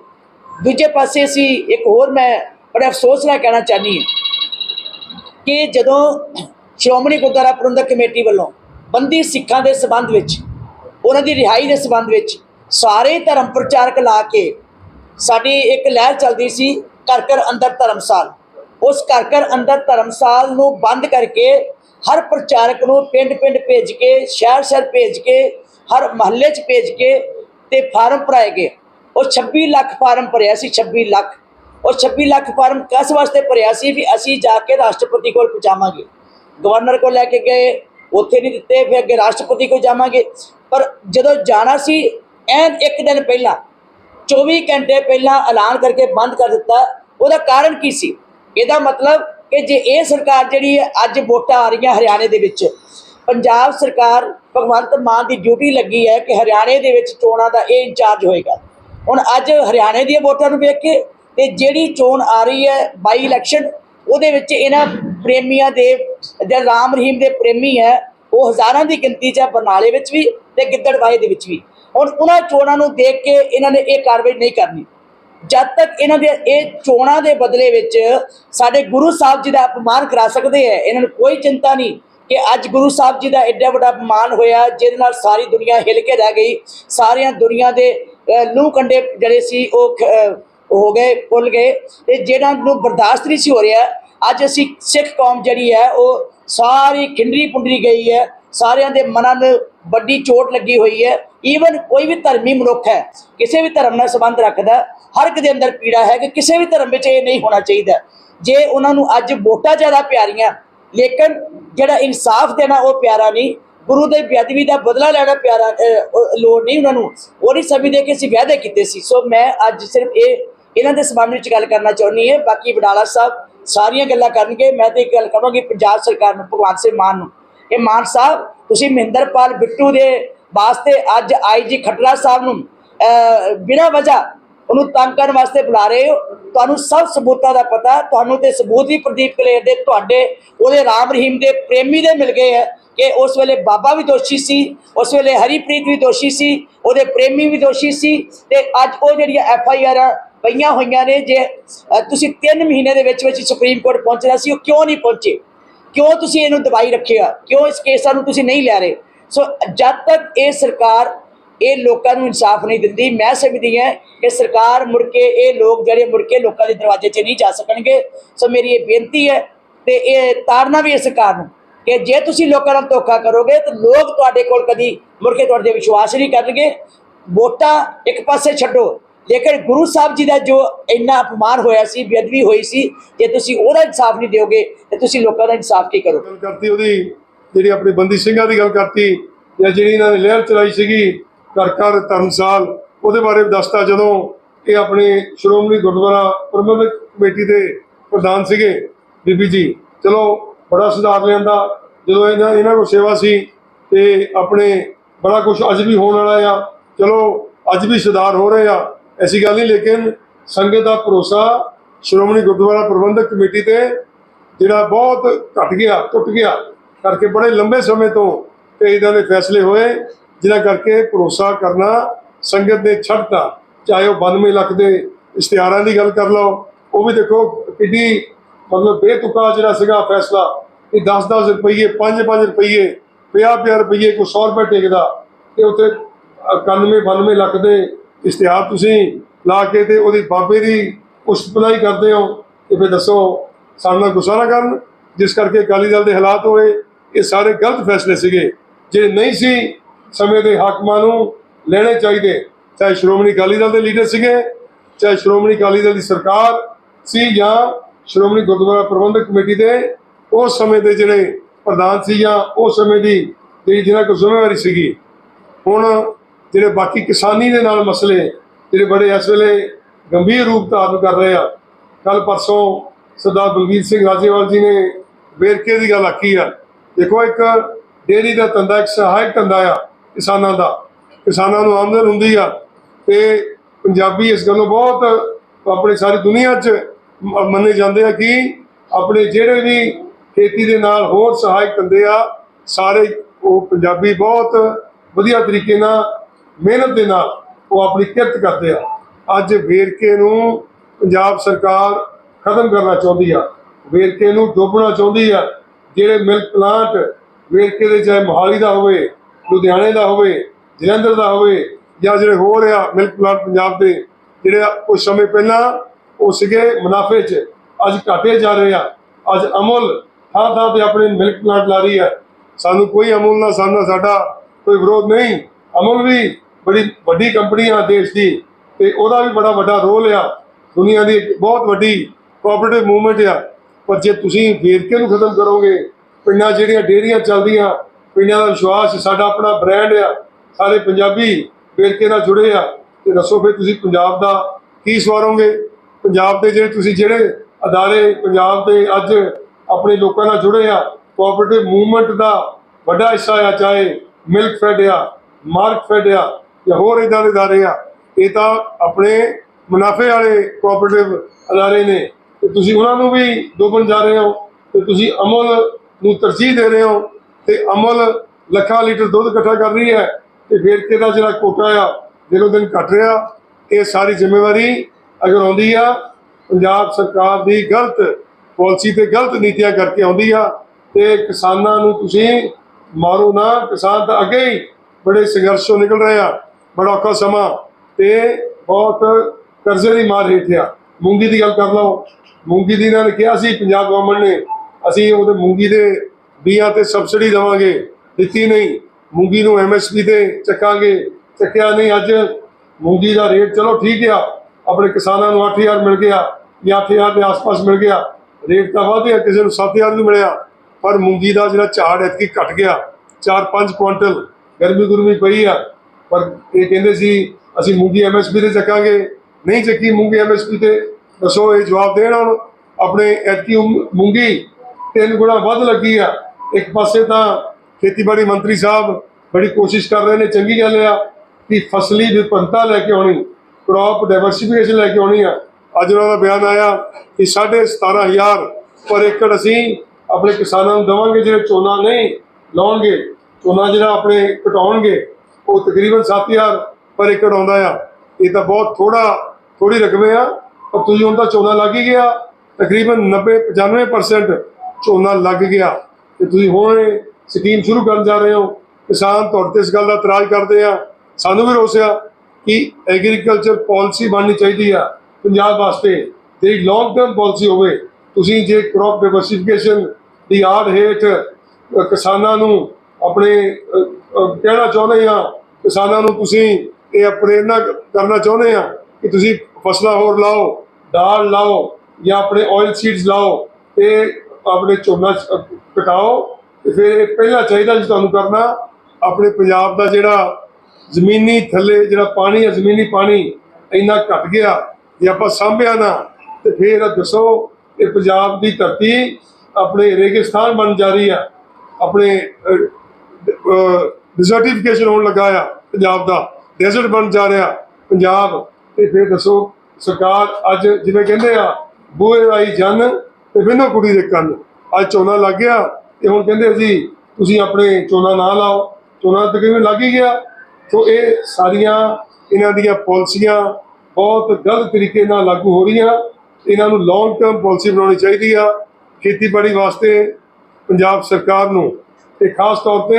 ਦੂਜੇ ਪਾਸੇ ਅਸੀਂ ਇੱਕ ਹੋਰ ਮੈਂ ਬੜਾ ਅਫਸੋਸ ਨਾਲ ਕਹਿਣਾ ਚਾਹਨੀ ਹਾਂ ਕਿ ਜਦੋਂ ਸ਼੍ਰੋਮਣੀ ਗੁਰਦੁਆਰਾ ਪ੍ਰਬੰਧਕ ਕਮੇਟੀ ਵੱਲੋਂ ਬੰਦੀ ਸਿੱਖਾਂ ਦੇ ਸਬੰਧ ਵਿੱਚ, ਉਹਨਾਂ ਦੀ ਰਿਹਾਈ ਦੇ ਸਬੰਧ ਵਿੱਚ ਸਾਰੇ ਧਰਮ ਪ੍ਰਚਾਰਕ ਲਾ ਕੇ ਸਾਡੀ ਇੱਕ ਲਹਿਰ ਚੱਲਦੀ ਸੀ ਘਰ ਘਰ ਅੰਦਰ ਧਰਮਸਾਲ। ਉਸ ਘਰ ਘਰ ਅੰਦਰ ਧਰਮਸਾਲ ਨੂੰ ਬੰਦ ਕਰਕੇ ਹਰ ਪ੍ਰਚਾਰਕ ਨੂੰ ਪਿੰਡ ਪਿੰਡ ਭੇਜ ਕੇ, ਸ਼ਹਿਰ ਸ਼ਹਿਰ ਭੇਜ ਕੇ, ਹਰ ਮਹੱਲੇ 'ਚ ਭੇਜ ਕੇ ਤੇ ਫਾਰਮ ਭਰਾਏ ਗਏ। ਉਹ 26 ਲੱਖ ਫਾਰਮ ਭਰਿਆ ਸੀ 26 ਲੱਖ। ਉਹ 26 ਲੱਖ ਫਾਰਮ ਕਿਸ ਵਾਸਤੇ ਭਰਿਆ ਸੀ ਵੀ ਅਸੀਂ ਜਾ ਕੇ ਰਾਸ਼ਟਰਪਤੀ ਕੋਲ ਪਹੁੰਚਾਵਾਂਗੇ? ਗਵਰਨਰ ਕੋਲ ਲੈ ਕੇ ਗਏ, ਉੱਥੇ ਨਹੀਂ ਦਿੱਤੇ, ਫਿਰ ਅੱਗੇ ਰਾਸ਼ਟਰਪਤੀ ਕੋਲ ਜਾਵਾਂਗੇ। ਪਰ ਜਦੋਂ ਜਾਣਾ ਸੀ, ਐਨ ਇੱਕ ਦਿਨ ਪਹਿਲਾਂ 24 ਘੰਟੇ ਪਹਿਲਾਂ ਐਲਾਨ ਕਰਕੇ ਬੰਦ ਕਰ ਦਿੱਤਾ। ਉਹਦਾ ਕਾਰਨ ਕੀ ਸੀ? ਇਹਦਾ ਮਤਲਬ ਕਿ ਜੇ ਇਹ ਸਰਕਾਰ ਜਿਹੜੀ ਹੈ, ਅੱਜ ਵੋਟਾਂ ਆ ਰਹੀਆਂ ਹਰਿਆਣੇ ਦੇ ਵਿੱਚ, ਪੰਜਾਬ ਸਰਕਾਰ ਭਗਵੰਤ ਮਾਨ ਦੀ ਡਿਊਟੀ ਲੱਗੀ ਹੈ ਕਿ ਹਰਿਆਣੇ ਦੇ ਵਿੱਚ ਚੋਣਾਂ ਦਾ ਇਹ ਇੰਚਾਰਜ ਹੋਏਗਾ। ਹੁਣ ਅੱਜ ਹਰਿਆਣੇ ਦੀਆਂ ਵੋਟਾਂ ਨੂੰ ਵੇਖ ਕੇ ਤੇ ਜਿਹੜੀ ਚੋਣ ਆ ਰਹੀ ਹੈ ਬਾਈ ਇਲੈਕਸ਼ਨ ਉਹਦੇ ਵਿੱਚ ਇਹਨਾਂ ਪ੍ਰੇਮੀਆਂ ਦੇ ਜਿਹੜੇ ਰਾਮ ਰਹੀਮ ਦੇ ਪ੍ਰੇਮੀ ਹੈ, ਉਹ ਹਜ਼ਾਰਾਂ ਦੀ ਗਿਣਤੀ 'ਚ ਹੈ, ਬਰਨਾਲੇ ਵਿੱਚ ਵੀ ਤੇ ਗਿੱਦੜਵਾਏ ਦੇ ਵਿੱਚ ਵੀ। ਹੁਣ ਉਹਨਾਂ ਚੋਣਾਂ ਨੂੰ ਦੇਖ ਕੇ ਇਹਨਾਂ ਨੇ ਇਹ ਕਾਰਵਾਈ ਨਹੀਂ ਕਰਨੀ। ਜਦ ਤੱਕ ਇਹਨਾਂ ਦੇ ਇਹ ਚੋਣਾਂ ਦੇ ਬਦਲੇ ਵਿੱਚ ਸਾਡੇ ਗੁਰੂ ਸਾਹਿਬ ਜੀ ਦਾ ਅਪਮਾਨ ਕਰਾ ਸਕਦੇ ਹੈ ਇਹਨਾਂ ਨੂੰ ਕੋਈ ਚਿੰਤਾ ਨਹੀਂ ਕਿ ਅੱਜ ਗੁਰੂ ਸਾਹਿਬ ਜੀ ਦਾ ਐਡਾ ਵੱਡਾ ਅਪਮਾਨ ਹੋਇਆ ਜਿਹਦੇ ਨਾਲ ਸਾਰੀ ਦੁਨੀਆ ਹਿਲ ਕੇ ਰਹਿ ਗਈ। ਸਾਰੀਆਂ ਦੁਨੀਆ ਦੇ ਅਹ, ਲੂਹ ਕੰਡੇ ਜਿਹੜੇ ਸੀ ਉਹ ਹੋ ਗਏ ਭੁੱਲ ਗਏ। ਤੇ ਜਿਹੜਾ ਨੂੰ ਬਰਦਾਸ਼ਤ ਨਹੀਂ ਸੀ ਹੋ ਰਿਹਾ ਅੱਜ ਅਸੀਂ ਸਿੱਖ ਕੌਮ ਜਿਹੜੀ ਹੈ ਉਹ ਸਾਰੀ ਖਿੰਡਰੀ ਪੁੰਡਰੀ ਗਈ ਹੈ। ਸਾਰਿਆਂ ਦੇ ਮਨਾਂ ਨੂੰ ਵੱਡੀ ਚੋਟ ਲੱਗੀ ਹੋਈ ਹੈ। ਈਵਨ ਕੋਈ ਵੀ ਧਰਮੀ ਮਨੁੱਖ ਹੈ, ਕਿਸੇ ਵੀ ਧਰਮ ਨਾਲ ਸੰਬੰਧ ਰੱਖਦਾ, ਹਰ ਇੱਕ ਦੇ ਅੰਦਰ ਪੀੜਾ ਹੈ ਕਿ ਕਿਸੇ ਵੀ ਧਰਮ ਵਿੱਚ ਇਹ ਨਹੀਂ ਹੋਣਾ ਚਾਹੀਦਾ। ਜੇ ਉਹਨਾਂ ਨੂੰ ਅੱਜ ਵੋਟਾਂ ਜ਼ਿਆਦਾ ਪਿਆਰੀਆਂ, ਲੇਕਿਨ ਜਿਹੜਾ ਇਨਸਾਫ ਦੇਣਾ ਉਹ ਪਿਆਰਾ ਨਹੀਂ, ਗੁਰੂ ਦੇ ਬੇਅਦਬੀ ਦਾ ਬਦਲਾ ਲੈਣਾ ਪਿਆਰਾ ਲੋੜ ਨਹੀਂ ਉਹਨਾਂ ਨੂੰ, ਉਹ ਨਹੀਂ ਸਮਝਦੇ ਕਿ ਅਸੀਂ ਵਾਅਦੇ ਕੀਤੇ ਸੀ। ਸੋ ਮੈਂ ਅੱਜ ਸਿਰਫ ਇਹ, ਇਹਨਾਂ ਦੇ ਸੰਬੰਧ ਵਿੱਚ ਗੱਲ ਕਰਨਾ ਚਾਹੁੰਦੀ ਹੈ। ਬਾਕੀ ਵਡਾਲਾ ਸਾਹਿਬ, ਸਾਰੀਆਂ ਗੱਲਾਂ ਕਰਨਗੇ। ਮੈਂ ਤੇ ਇੱਕ ਗੱਲ ਕਹਾਂਗੀ, ਪੰਜਾਬ ਸਰਕਾਰ ਨੂੰ, ਭਗਵਾਨ ਸਿੰਘ ਮਾਨ ਨੂੰ। ਕਿ ਮਾਨ ਸਾਹਿਬ, ਤੁਸੀਂ ਮਹਿੰਦਰਪਾਲ ਬਿੱਟੂ ਦੇ ਵਾਸਤੇ ਅੱਜ ਆਈਜੀ ਖਟਰਾ ਸਾਹਿਬ ਨੂੰ ਬਿਨਾਂ ਵਜ੍ਹਾ ਉਹਨੂੰ ਤੰਗ ਕਰਨ ਵਾਸਤੇ ਬੁਲਾ ਰਹੇ ਹੋ। ਤੁਹਾਨੂੰ ਸਭ ਸਬੂਤਾਂ ਦਾ ਪਤਾ, ਤੁਹਾਨੂੰ ਤੇ ਸਬੂਤ ਵੀ ਪ੍ਰਦੀਪ ਕਲੇਰ ਦੇ, ਤੁਹਾਡੇ, ਉਹਦੇ ਰਾਮ ਰਹੀਮ ਦੇ ਪ੍ਰੇਮੀ ਦੇ ਮਿਲ ਗਏ ਹੈ ਕਿ ਉਸ ਵੇਲੇ ਬਾਬਾ ਵੀ ਦੋਸ਼ੀ ਸੀ, ਉਸ ਵੇਲੇ ਹਰੀਪ੍ਰੀਤ ਵੀ ਦੋਸ਼ੀ ਸੀ, ਉਹਦੇ ਪ੍ਰੇਮੀ ਵੀ ਦੋਸ਼ੀ ਸੀ ਤੇ ਅੱਜ ਉਹ ਜਿਹੜੀਆਂ ਐਫ ਆਈ ਆਰ ਪਈਆਂ ਹੋਈਆਂ ਨੇ, ਜੇ ਤੁਸੀਂ 3 ਮਹੀਨੇ ਦੇ ਵਿੱਚ ਵਿੱਚ ਸੁਪਰੀਮ ਕੋਰਟ ਪਹੁੰਚਣਾ ਸੀ, ਉਹ ਕਿਉਂ ਨਹੀਂ ਪਹੁੰਚੇ? ਕਿਉਂ ਤੁਸੀਂ ਇਹਨੂੰ ਦਬਾਈ ਰੱਖਿਆ ਕਿਉਂ ਇਸ ਕੇਸਾਂ ਨੂੰ ਤੁਸੀਂ ਨਹੀਂ ਲੈ ਰਹੇ? ਸੋ ਜਦ ਤੱਕ ਇਹ ਸਰਕਾਰ ਇਹ ਲੋਕਾਂ ਨੂੰ ਇਨਸਾਫ ਨਹੀਂ ਦਿੰਦੀ, ਮੈਂ ਸਮਝਦੀ ਹਾਂ ਕਿ ਸਰਕਾਰ ਮੁੜ ਕੇ ਇਹ ਲੋਕ ਜਿਹੜੇ ਮੁੜ ਕੇ ਲੋਕਾਂ ਦੇ ਦਰਵਾਜ਼ੇ 'ਚ ਨਹੀਂ ਜਾ ਸਕਣਗੇ। ਸੋ ਮੇਰੀ ਇਹ ਬੇਨਤੀ ਹੈ ਤੇ ਇਹ ਤਾਰਨਾ ਵੀ ਇਸ ਸਰਕਾਰ ਨੂੰ ਕਿ ਜੇ ਤੁਸੀਂ ਲੋਕਾਂ ਨਾਲ ਧੋਖਾ ਕਰੋਗੇ ਤਾਂ ਲੋਕ ਤੁਹਾਡੇ ਕੋਲ ਕਦੀ ਮੁੜ ਕੇ ਤੁਹਾਡੇ ਤੇ ਵਿਸ਼ਵਾਸ ਨਹੀਂ ਕਰਨਗੇ। ਵੋਟਾਂ ਇੱਕ ਪਾਸੇ ਛੱਡੋ ਲੇਕਿਨ ਗੁਰੂ ਸਾਹਿਬ ਜੀ ਦਾ ਜੋ ਇੰਨਾ ਅਪਮਾਨ ਹੋਇਆ ਸੀ, ਬੇਅਦਬੀ ਹੋਈ ਸੀ, ਜੇ ਤੁਸੀਂ ਉਹਦਾ ਇਨਸਾਫ ਨਹੀਂ ਦਿਓਗੇ, ਤੇ ਤੁਸੀਂ ਲੋਕਾਂ ਦਾ ਇਨਸਾਫ ਕੀ ਕਰੋਗੇ? ਗੱਲ ਕਰਤੀ ਉਹਦੀ, ਜਿਹੜੀ ਆਪਣੀ ਬੰਦੀ ਸਿੰਘਾਂ ਦੀ ਗੱਲ ਕਰਤੀ, ਜਾਂ ਜਿਹੜੀ ਇਹਨਾਂ ਨੇ ਲਹਿਰ ਚਲਾਈ ਸੀਗੀ, ਘਰ ਘਰ ਧਰਮਸਾਲ, ਉਹਦੇ ਬਾਰੇ ਦੱਸਤਾ ਜਦੋਂ ਇਹ ਆਪਣੇ ਸ਼੍ਰੋਮਣੀ ਗੁਰਦੁਆਰਾ ਪ੍ਰਬੰਧਕ ਕਮੇਟੀ ਦੇ ਪ੍ਰਧਾਨ ਸੀਗੇ, ਬੀਬੀ ਜੀ। ਚਲੋ, ਬੜਾ ਸੁਧਾਰ ਲਿਆਂਦਾ। ਜਦੋਂ ਇਹਨਾਂ ਇਹਨਾਂ ਕੋਲ ਸੇਵਾ ਸੀ, ਤੇ ਆਪਣੇ ਬੜਾ ਕੁਝ ਅੱਜ ਵੀ ਹੋਣ ਵਾਲਾ ਆ। ਚਲੋ, ਅੱਜ ਵੀ ਸੁਧਾਰ ਹੋ ਰਹੇ ਆ। ਐਸੀ ਗੱਲ ਨਹੀਂ, ਲੇਕਿਨ ਸੰਗਤ ਦਾ ਭਰੋਸਾ ਸ਼੍ਰੋਮਣੀ ਗੁਰਦੁਆਰਾ ਪ੍ਰਬੰਧਕ ਕਮੇਟੀ ਤੇ ਜਿਹੜਾ ਬਹੁਤ ਘਟ ਗਿਆ, ਟੁੱਟ ਗਿਆ, ਕਰਕੇ ਬੜੇ ਲੰਬੇ ਸਮੇਂ ਤੋਂ ਤੇ ਇਦਾਂ ਦੇ ਫੈਸਲੇ ਹੋਏ, ਜਿਨ੍ਹਾਂ ਕਰਕੇ ਭਰੋਸਾ ਕਰਨਾ ਸੰਗਤ ਨੇ ਛੱਡਤਾ। ਚਾਹੇ ਉਹ 92 ਲੱਖ ਦੇ ਇਸ਼ਤਿਹਾਰਾਂ ਦੀ ਗੱਲ ਕਰ ਲਓ, ਉਹ ਵੀ ਦੇਖੋ ਕਿੱਡੀ ਮਤਲਬ ਬੇਤੁਕਾ ਜਿਹੜਾ ਸੀਗਾ ਫੈਸਲਾ ਕਿ 10-10 ਰੁਪਏ 5-5 ਰੁਪਏ 50-50 ਰੁਪਏ ਕੋ 100 ਰੁਪਏ ਟੇਕਦਾ ਤੇ ਉੱਥੇ 91-92 ਲੱਖ ਦੇ ਇਸ਼ਤਿਹਾਰ ਤੁਸੀਂ ਲਾ ਕੇ ਤੇ ਉਹਦੀ ਬਾਬੇ ਦੀ ਉਸਤਪਲਾਈ ਕਰਦੇ ਹੋ, ਤੇ ਫਿਰ ਦੱਸੋ, ਸਾਡੇ ਨਾਲ ਗੁੱਸਾ ਨਾ ਕਰਨ, ਜਿਸ ਕਰਕੇ ਅਕਾਲੀ ਦਲ ਦੇ ਹਾਲਾਤ ਹੋਏ, ਇਹ ਸਾਰੇ ਗਲਤ ਫੈਸਲੇ ਸੀਗੇ। ਜੇ ਨਹੀਂ ਸੀ, ਸਮੇਂ ਦੇ ਹਾਕਮਾਂ ਨੂੰ ਲੈਣੇ ਚਾਹੀਦੇ। ਚਾਹੇ ਸ਼੍ਰੋਮਣੀ ਅਕਾਲੀ ਦਲ ਦੇ ਲੀਡਰ ਸੀਗੇ, ਚਾਹੇ ਸ਼੍ਰੋਮਣੀ ਅਕਾਲੀ ਦਲ ਦੀ ਸਰਕਾਰ ਸੀ ਜਾਂ ਸ਼੍ਰੋਮਣੀ ਗੁਰਦੁਆਰਾ ਪ੍ਰਬੰਧਕ ਕਮੇਟੀ ਦੇ ਉਸ ਸਮੇਂ ਦੇ ਜਿਹੜੇ ਪ੍ਰਧਾਨ ਸੀ ਜਾਂ ਉਸ ਸਮੇਂ ਦੀ ਜਿਹੜੀ ਜਿਹਨਾਂ ਕੋਲ ਜ਼ਿੰਮੇਵਾਰੀ ਸੀਗੀ। ਹੁਣ ਜਿਹੜੇ ਬਾਕੀ ਕਿਸਾਨੀ ਦੇ ਨਾਲ ਮਸਲੇ ਜਿਹੜੇ ਬੜੇ ਇਸ ਵੇਲੇ ਗੰਭੀਰ ਰੂਪ ਧਾਰਨ ਕਰ ਰਹੇ ਆ। ਕੱਲ ਪਰਸੋਂ ਸਰਦਾਰ ਬਲਵੀਰ ਸਿੰਘ ਰਾਜੇਵਾਲ ਜੀ ਨੇ ਵੇਰਕੇ ਦੀ ਗੱਲ ਆਖੀ ਆ। ਦੇਖੋ ਇੱਕ ਡੇਰੀ ਦਾ ਧੰਦਾ, ਇੱਕ ਸਹਾਇਕ ਧੰਦਾ ਆ ਕਿਸਾਨਾਂ ਦਾ। ਕਿਸਾਨਾਂ ਨੂੰ ਆਮਦਨ ਹੁੰਦੀ ਆ ਤੇ ਪੰਜਾਬੀ ਇਸ ਗੱਲੋਂ ਬਹੁਤ ਆਪਣੇ ਸਾਰੀ ਦੁਨੀਆ 'ਚ ਮੰਨੇ ਜਾਂਦੇ ਆ ਕਿ ਆਪਣੇ ਜਿਹੜੇ ਵੀ ਖੇਤੀ ਦੇ ਨਾਲ ਹੋਰ ਸਹਾਇਕ ਧੰਦੇ ਆ, ਸਾਰੇ ਉਹ ਪੰਜਾਬੀ ਬਹੁਤ ਵਧੀਆ ਤਰੀਕੇ ਨਾਲ ਮਿਹਨਤ ਦੇ ਨਾਲ ਉਹ ਆਪਣੀ ਕਿਰਤ ਕਰਦੇ ਆ। ਅੱਜ ਵੇਰਕੇ ਨੂੰ ਪੰਜਾਬ ਸਰਕਾਰ ਖਤਮ ਕਰਨਾ ਚਾਹੁੰਦੀ ਆ। ਵੇਰਕੇ ਨੂੰ ਡੋਬਣਾ ਚਾਹੁੰਦੀ ਆ, ਜਿਹੜੇ ਮਿਲਕ ਪਲਾਂਟ ਵੇਰਕੇ ਦੇ ਚਾਹੇ ਮੋਹਾਲੀ ਦਾ ਹੋਵੇ, ਲੁਧਿਆਣੇ ਦਾ ਹੋਵੇ, ਜਲੰਧਰ ਦਾ ਹੋਵੇ, ਜਾਂ ਜਿਹੜੇ ਹੋ ਰਿਹਾ ਮਿਲਕ ਪਲਾਂਟ ਪੰਜਾਬ ਦੇ, ਜਿਹੜੇ ਉਸ ਸਮੇਂ ਪਹਿਲਾਂ ਉਹ ਸੀਗੇ ਮੁਨਾਫੇ 'ਚ, ਅੱਜ ਘਾਟੇ ਜਾ ਰਹੇ ਆ। ਅੱਜ ਅਮੁਲ ਥਾਂ ਥਾਂ ਤੇ ਆਪਣੇ ਮਿਲਕ ਪਲਾਂਟ ਲਾ ਰਹੀ ਹੈ ਸਾਨੂੰ ਕੋਈ ਅਮੁਲ ਨਾਲ ਸਾਡਾ ਸਾਡਾ ਕੋਈ ਵਿਰੋਧ ਨਹੀਂ। ਅਮੁਲ ਵੀ ਬੜੀ ਵੱਡੀ ਕੰਪਨੀ ਆ ਦੇਸ਼ ਦੀ ਤੇ ਉਹਦਾ ਵੀ ਬੜਾ ਵੱਡਾ ਰੋਲ ਆ। ਦੁਨੀਆ ਦੀ ਬਹੁਤ ਵੱਡੀ ਕੋਆਪਰੇਟਿਵ ਮੂਵਮੈਂਟ ਆ। ਪਰ ਜੇ ਤੁਸੀਂ ਵੇਰਕੇ ਨੂੰ ਖਤਮ ਕਰੋਗੇ, ਪਿੰਡਾਂ ਜਿਹੜੀਆਂ ਡੇਅਰੀਆਂ ਚੱਲਦੀਆਂ, ਪਿੰਡਾਂ ਦਾ ਵਿਸ਼ਵਾਸ, ਸਾਡਾ ਆਪਣਾ ਬ੍ਰਾਂਡ ਆ, ਸਾਰੇ ਪੰਜਾਬੀ ਵੇਰਕੇ ਨਾਲ ਜੁੜੇ ਆ, ਤੇ ਦੱਸੋ ਫਿਰ ਤੁਸੀਂ ਪੰਜਾਬ ਦਾ ਕੀ ਸਵਾਰੋਗੇ? ਪੰਜਾਬ ਦੇ ਜਿਹੜੇ ਤੁਸੀਂ ਜਿਹੜੇ ਅਦਾਰੇ, ਪੰਜਾਬ ਦੇ ਅੱਜ ਆਪਣੇ ਲੋਕਾਂ ਨਾਲ ਜੁੜੇ ਆ ਕੋਆਪਰੇਟਿਵ ਮੂਵਮੈਂਟ ਦਾ ਵੱਡਾ ਹਿੱਸਾ ਆ, ਚਾਹੇ ਮਿਲਕ ਫੈਡ ਆ ਮਾਰਕ ਫੈਡ ਆ ਜਾਂ ਹੋਰ ਇਦਾਂ ਦੇ ਅਦਾਰੇ ਆ, ਇਹ ਤਾਂ ਆਪਣੇ ਮੁਨਾਫੇ ਵਾਲੇ ਕੋਆਪਰੇਟਿਵ ਅਦਾਰੇ ਨੇ। ਤੇ ਤੁਸੀਂ ਉਹਨਾਂ ਨੂੰ ਵੀ ਡੋਬਣ ਜਾ ਰਹੇ ਹੋ, ਤੇ ਤੁਸੀਂ ਅਮੁਲ ਨੂੰ ਤਰਜੀਹ ਦੇ ਰਹੇ ਹੋ, ਤੇ ਅਮੁਲ ਲੱਖਾਂ ਲੀਟਰ ਦੁੱਧ ਇਕੱਠਾ ਕਰ ਰਹੀ ਹੈ, ਤੇ ਵੇਰਕੇ ਦਾ ਜਿਹੜਾ ਕੋਟਾ ਆ ਦਿਨੋ ਦਿਨ ਘਟ ਰਿਹਾ। ਇਹ ਸਾਰੀ ਜ਼ਿੰਮੇਵਾਰੀ ਅਗਰ ਆਉਂਦੀ ਆ, ਪੰਜਾਬ ਸਰਕਾਰ ਦੀ ਗਲਤ ਪਾਲਿਸੀ ਤੇ ਗਲਤ ਨੀਤੀਆਂ ਕਰਕੇ ਆਉਂਦੀ ਆ, ਤੇ ਕਿਸਾਨਾਂ ਨੂੰ ਤੁਸੀਂ ਮਾਰੋ ਨਾ, ਕਿਸਾਨ ਤਾਂ ਅੱਗੇ ਹੀ ਬੜੇ ਸੰਘਰਸ਼ ਤੋਂ ਨਿਕਲ ਰਹੇ ਆ, ਬੜਾ ਔਖਾ ਸਮਾਂ। ਤੇ ਬਹੁਤ ਕਰਜ਼ੇ ਦੀ ਮਾਰ ਹੇਠ ਆ। ਮੂੰਗੀ ਦੀ ਗੱਲ ਕਰ ਲਓ। ਮੂੰਗੀ ਦੀ ਇਹਨਾਂ ਨੇ ਕਿਹਾ ਸੀ, ਪੰਜਾਬ ਗਵਰਨਮੈਂਟ ਨੇ, ਅਸੀਂ ਉਹਦੇ ਮੂੰਗੀ ਦੇ ਬੀਆਂ ਤੇ ਸਬਸਿਡੀ ਦੇਵਾਂਗੇ। ਦਿੱਤੀ ਨਹੀਂ। ਮੂੰਗੀ ਨੂੰ ਐਮਐਸਪੀ ਤੇ ਚੱਕਾਂਗੇ। ਚੱਕਿਆ ਨਹੀਂ ਅੱਜ। ਮੂੰਗੀ ਦਾ ਰੇਟ ਚਲੋ ਠੀਕ ਆ। ਆਪਣੇ ਕਿਸਾਨਾਂ ਨੂੰ 8000 ਮਿਲ ਗਿਆ। ਜਾਂ 8000 ਦੇ ਆਸ-ਪਾਸ ਮਿਲ ਗਿਆ। ਰੇਟ ਤਾਂ ਵਧਿਆ ਕਿਸੇ ਨੂੰ 7000 ਵੀ ਮਿਲਿਆ। ਪਰ ਮੂੰਗੀ ਦਾ ਜਿਹੜਾ ਝਾੜ ਐਤਕੀ ਘਟ ਗਿਆ। 4-5 ਕੁਇੰਟਲ। ਗਰਮੀ ਗੁਰਮੀ ਪਈ ਆ, ਪਰ ਇਹ ਕਹਿੰਦੇ ਸੀ, ਅਸੀਂ ਮੂੰਗੀ ਐਮਐਸਪੀ ਤੇ ਚੱਕਾਂਗੇ। ਨਹੀਂ ਚੱਕੀ ਮੂੰਗੀ ਐਮਐਸਪੀ ਤੇ, ਦੱਸੋ ਇਹ ਜਵਾਬ ਦੇਣ ਹੁਣ। ਆਪਣੇ ਐਤਕੀ ਮੂੰਗੀ ਤਿੰਨ ਗੁਣਾ ਵੱਧ ਲੱਗੀ ਆ। ਇੱਕ ਪਾਸੇ ਤਾਂ ਖੇਤੀਬਾੜੀ ਮੰਤਰੀ ਸਾਹਿਬ ਬੜੀ ਕੋਸ਼ਿਸ਼ ਕਰ ਰਹੇ ਨੇ, ਚੰਗੀ ਗੱਲ ਆ ਕਿ ਫਸਲੀ ਵਿਭਿੰਨਤਾ ਲੈ ਕੇ ਆਉਣੀ ਕ੍ਰੌਪ ਡਾਈਵਰਸਿਫਿਕੇਸ਼ਨ ਲੈ ਕੇ ਆਉਣੀ ਆ। ਅੱਜ ਉਹਨਾਂ ਦਾ ਬਿਆਨ ਆਇਆ ਕਿ 17500 ਪਰ ਏਕੜ ਅਸੀਂ ਆਪਣੇ ਕਿਸਾਨਾਂ ਨੂੰ ਦੇਵਾਂਗੇ, ਜਿਹੜੇ ਝੋਨਾ ਨਹੀਂ ਲਾਉਣਗੇ। ਝੋਨਾ ਜਿਹੜਾ ਆਪਣੇ ਘਟਾਉਣਗੇ ਉਹ ਤਕਰੀਬਨ 7000 ਪਰ ਏਕੜ ਆਉਂਦਾ ਆ। ਇਹ ਤਾਂ ਬਹੁਤ ਥੋੜਾ ਥੋੜੀ ਰਕਮੇ ਆ। ਪਰ ਤੁਸੀਂ ਹੁਣ ਤਾਂ ਝੋਨਾ ਲੱਗ ਹੀ ਗਿਆ। ਤਕਰੀਬਨ 90 95% ਝੋਨਾ ਲੱਗ ਗਿਆ। ਤੇ ਤੁਸੀਂ ਹੁਣ ਇਹ ਸਕੀਮ ਸ਼ੁਰੂ ਕਰਨ ਜਾ ਰਹੇ ਹੋ। ਕਿਸਾਨ ਤੁਹਾਡੇ ਤੇ ਇਸ ਗੱਲ ਦਾ ਇਤਰਾਜ਼ ਕਰਦੇ ਆ। ਸਾਨੂੰ ਵੀ ਰੋਸ ਆ ਕਿ ਐਗਰੀਕਲਚਰ ਪਾਲਿਸੀ ਬਣਨੀ ਚਾਹੀਦੀ ਆ ਪੰਜਾਬ ਵਾਸਤੇ। ਜਿਹੜੀ ਲੌਂਗ ਟਰਮ ਪਾਲਿਸੀ ਹੋਵੇ, ਤੁਸੀਂ ਜੇ ਕ੍ਰੌਪ ਡਾਈਵਰਸਿਫਿਕੇਸ਼ਨ ਦੀ ਆੜ ਹੇਠ ਕਿਸਾਨਾਂ ਨੂੰ ਆਪਣੇ ਕਹਿਣਾ ਚਾਹੁੰਦੇ ਆ ਕਿਸਾਨਾਂ ਨੂੰ ਤੁਸੀਂ ਇਹ ਪ੍ਰੇਰਨਾ ਕਰਨਾ ਚਾਹੁੰਦੇ ਆ ਕਿ ਤੁਸੀਂ ਫਸਲਾਂ ਹੋਰ ਲਾਓ, ਦਾਲ ਲਾਓ ਜਾਂ ਆਪਣੇ ਆਇਲ ਸੀਡਸ ਲਾਓ ਤੇ ਆਪਣੇ ਝੋਨਾ ਕਟਾਓ ਤੇ ਫਿਰ ਇਹ ਪਹਿਲਾਂ ਚਾਹੀਦਾ ਜੀ ਤੁਹਾਨੂੰ ਕਰਨਾ, ਆਪਣੇ ਪੰਜਾਬ ਦਾ ਜਿਹੜਾ ਜ਼ਮੀਨੀ ਥੱਲੇ ਜਿਹੜਾ ਪਾਣੀ ਹੈ ਜ਼ਮੀਨੀ ਪਾਣੀ ਇੰਨਾ ਘਟ ਗਿਆ, ਜੇ ਆਪਾਂ ਸਾਂਭਿਆ ਨਾ ਤੇ ਫਿਰ ਦੱਸੋ ਇਹ ਪੰਜਾਬ ਦੀ ਧਰਤੀ ਆਪਣੇ ਰੇਗਿਸਤਾਨ ਬਣ ਜਾ ਰਹੀ ਆ, ਆਪਣੇ ਡਿਜ਼ਰਟੀਫਿਕੇਸ਼ਨ ਹੋਣ ਲੱਗਾ ਆ ਪੰਜਾਬ ਦਾ। ਡੈਜ਼ਰਟ ਬਣ ਜਾ ਰਿਹਾ ਪੰਜਾਬ। ਤੇ ਫਿਰ ਦੱਸੋ, ਸਰਕਾਰ ਅੱਜ ਜਿਵੇਂ ਕਹਿੰਦੇ ਆ, ਬੂਹੇ ਆਈ ਜਨ ਤੇ ਬਿਨੋ ਕੁੜੀ ਦੇ ਕੰਨ। ਅੱਜ ਝੋਨਾ ਲੱਗ ਗਿਆ ਤੇ ਹੁਣ ਕਹਿੰਦੇ ਜੀ ਤੁਸੀਂ ਆਪਣੇ ਝੋਨਾ ਨਾ ਲਾਓ। ਝੋਨਾ ਤਕਰੀਬਨ ਲੱਗ ਹੀ ਗਿਆ। ਸੋ ਇਹ ਸਾਰੀਆਂ ਇਹਨਾਂ ਦੀਆਂ ਪਾਲਿਸੀਆਂ ਬਹੁਤ ਗਲਤ ਤਰੀਕੇ ਨਾਲ ਲਾਗੂ ਹੋ ਰਹੀਆਂ। ਇਹਨਾਂ ਨੂੰ ਲੌਂਗ ਟਰਮ ਪਾਲਿਸੀ ਬਣਾਉਣੀ ਚਾਹੀਦੀ ਆ। ਖੇਤੀਬਾੜੀ ਵਾਸਤੇ ਪੰਜਾਬ ਸਰਕਾਰ ਨੂੰ ਤੇ ਖਾਸ ਤੌਰ ਤੇ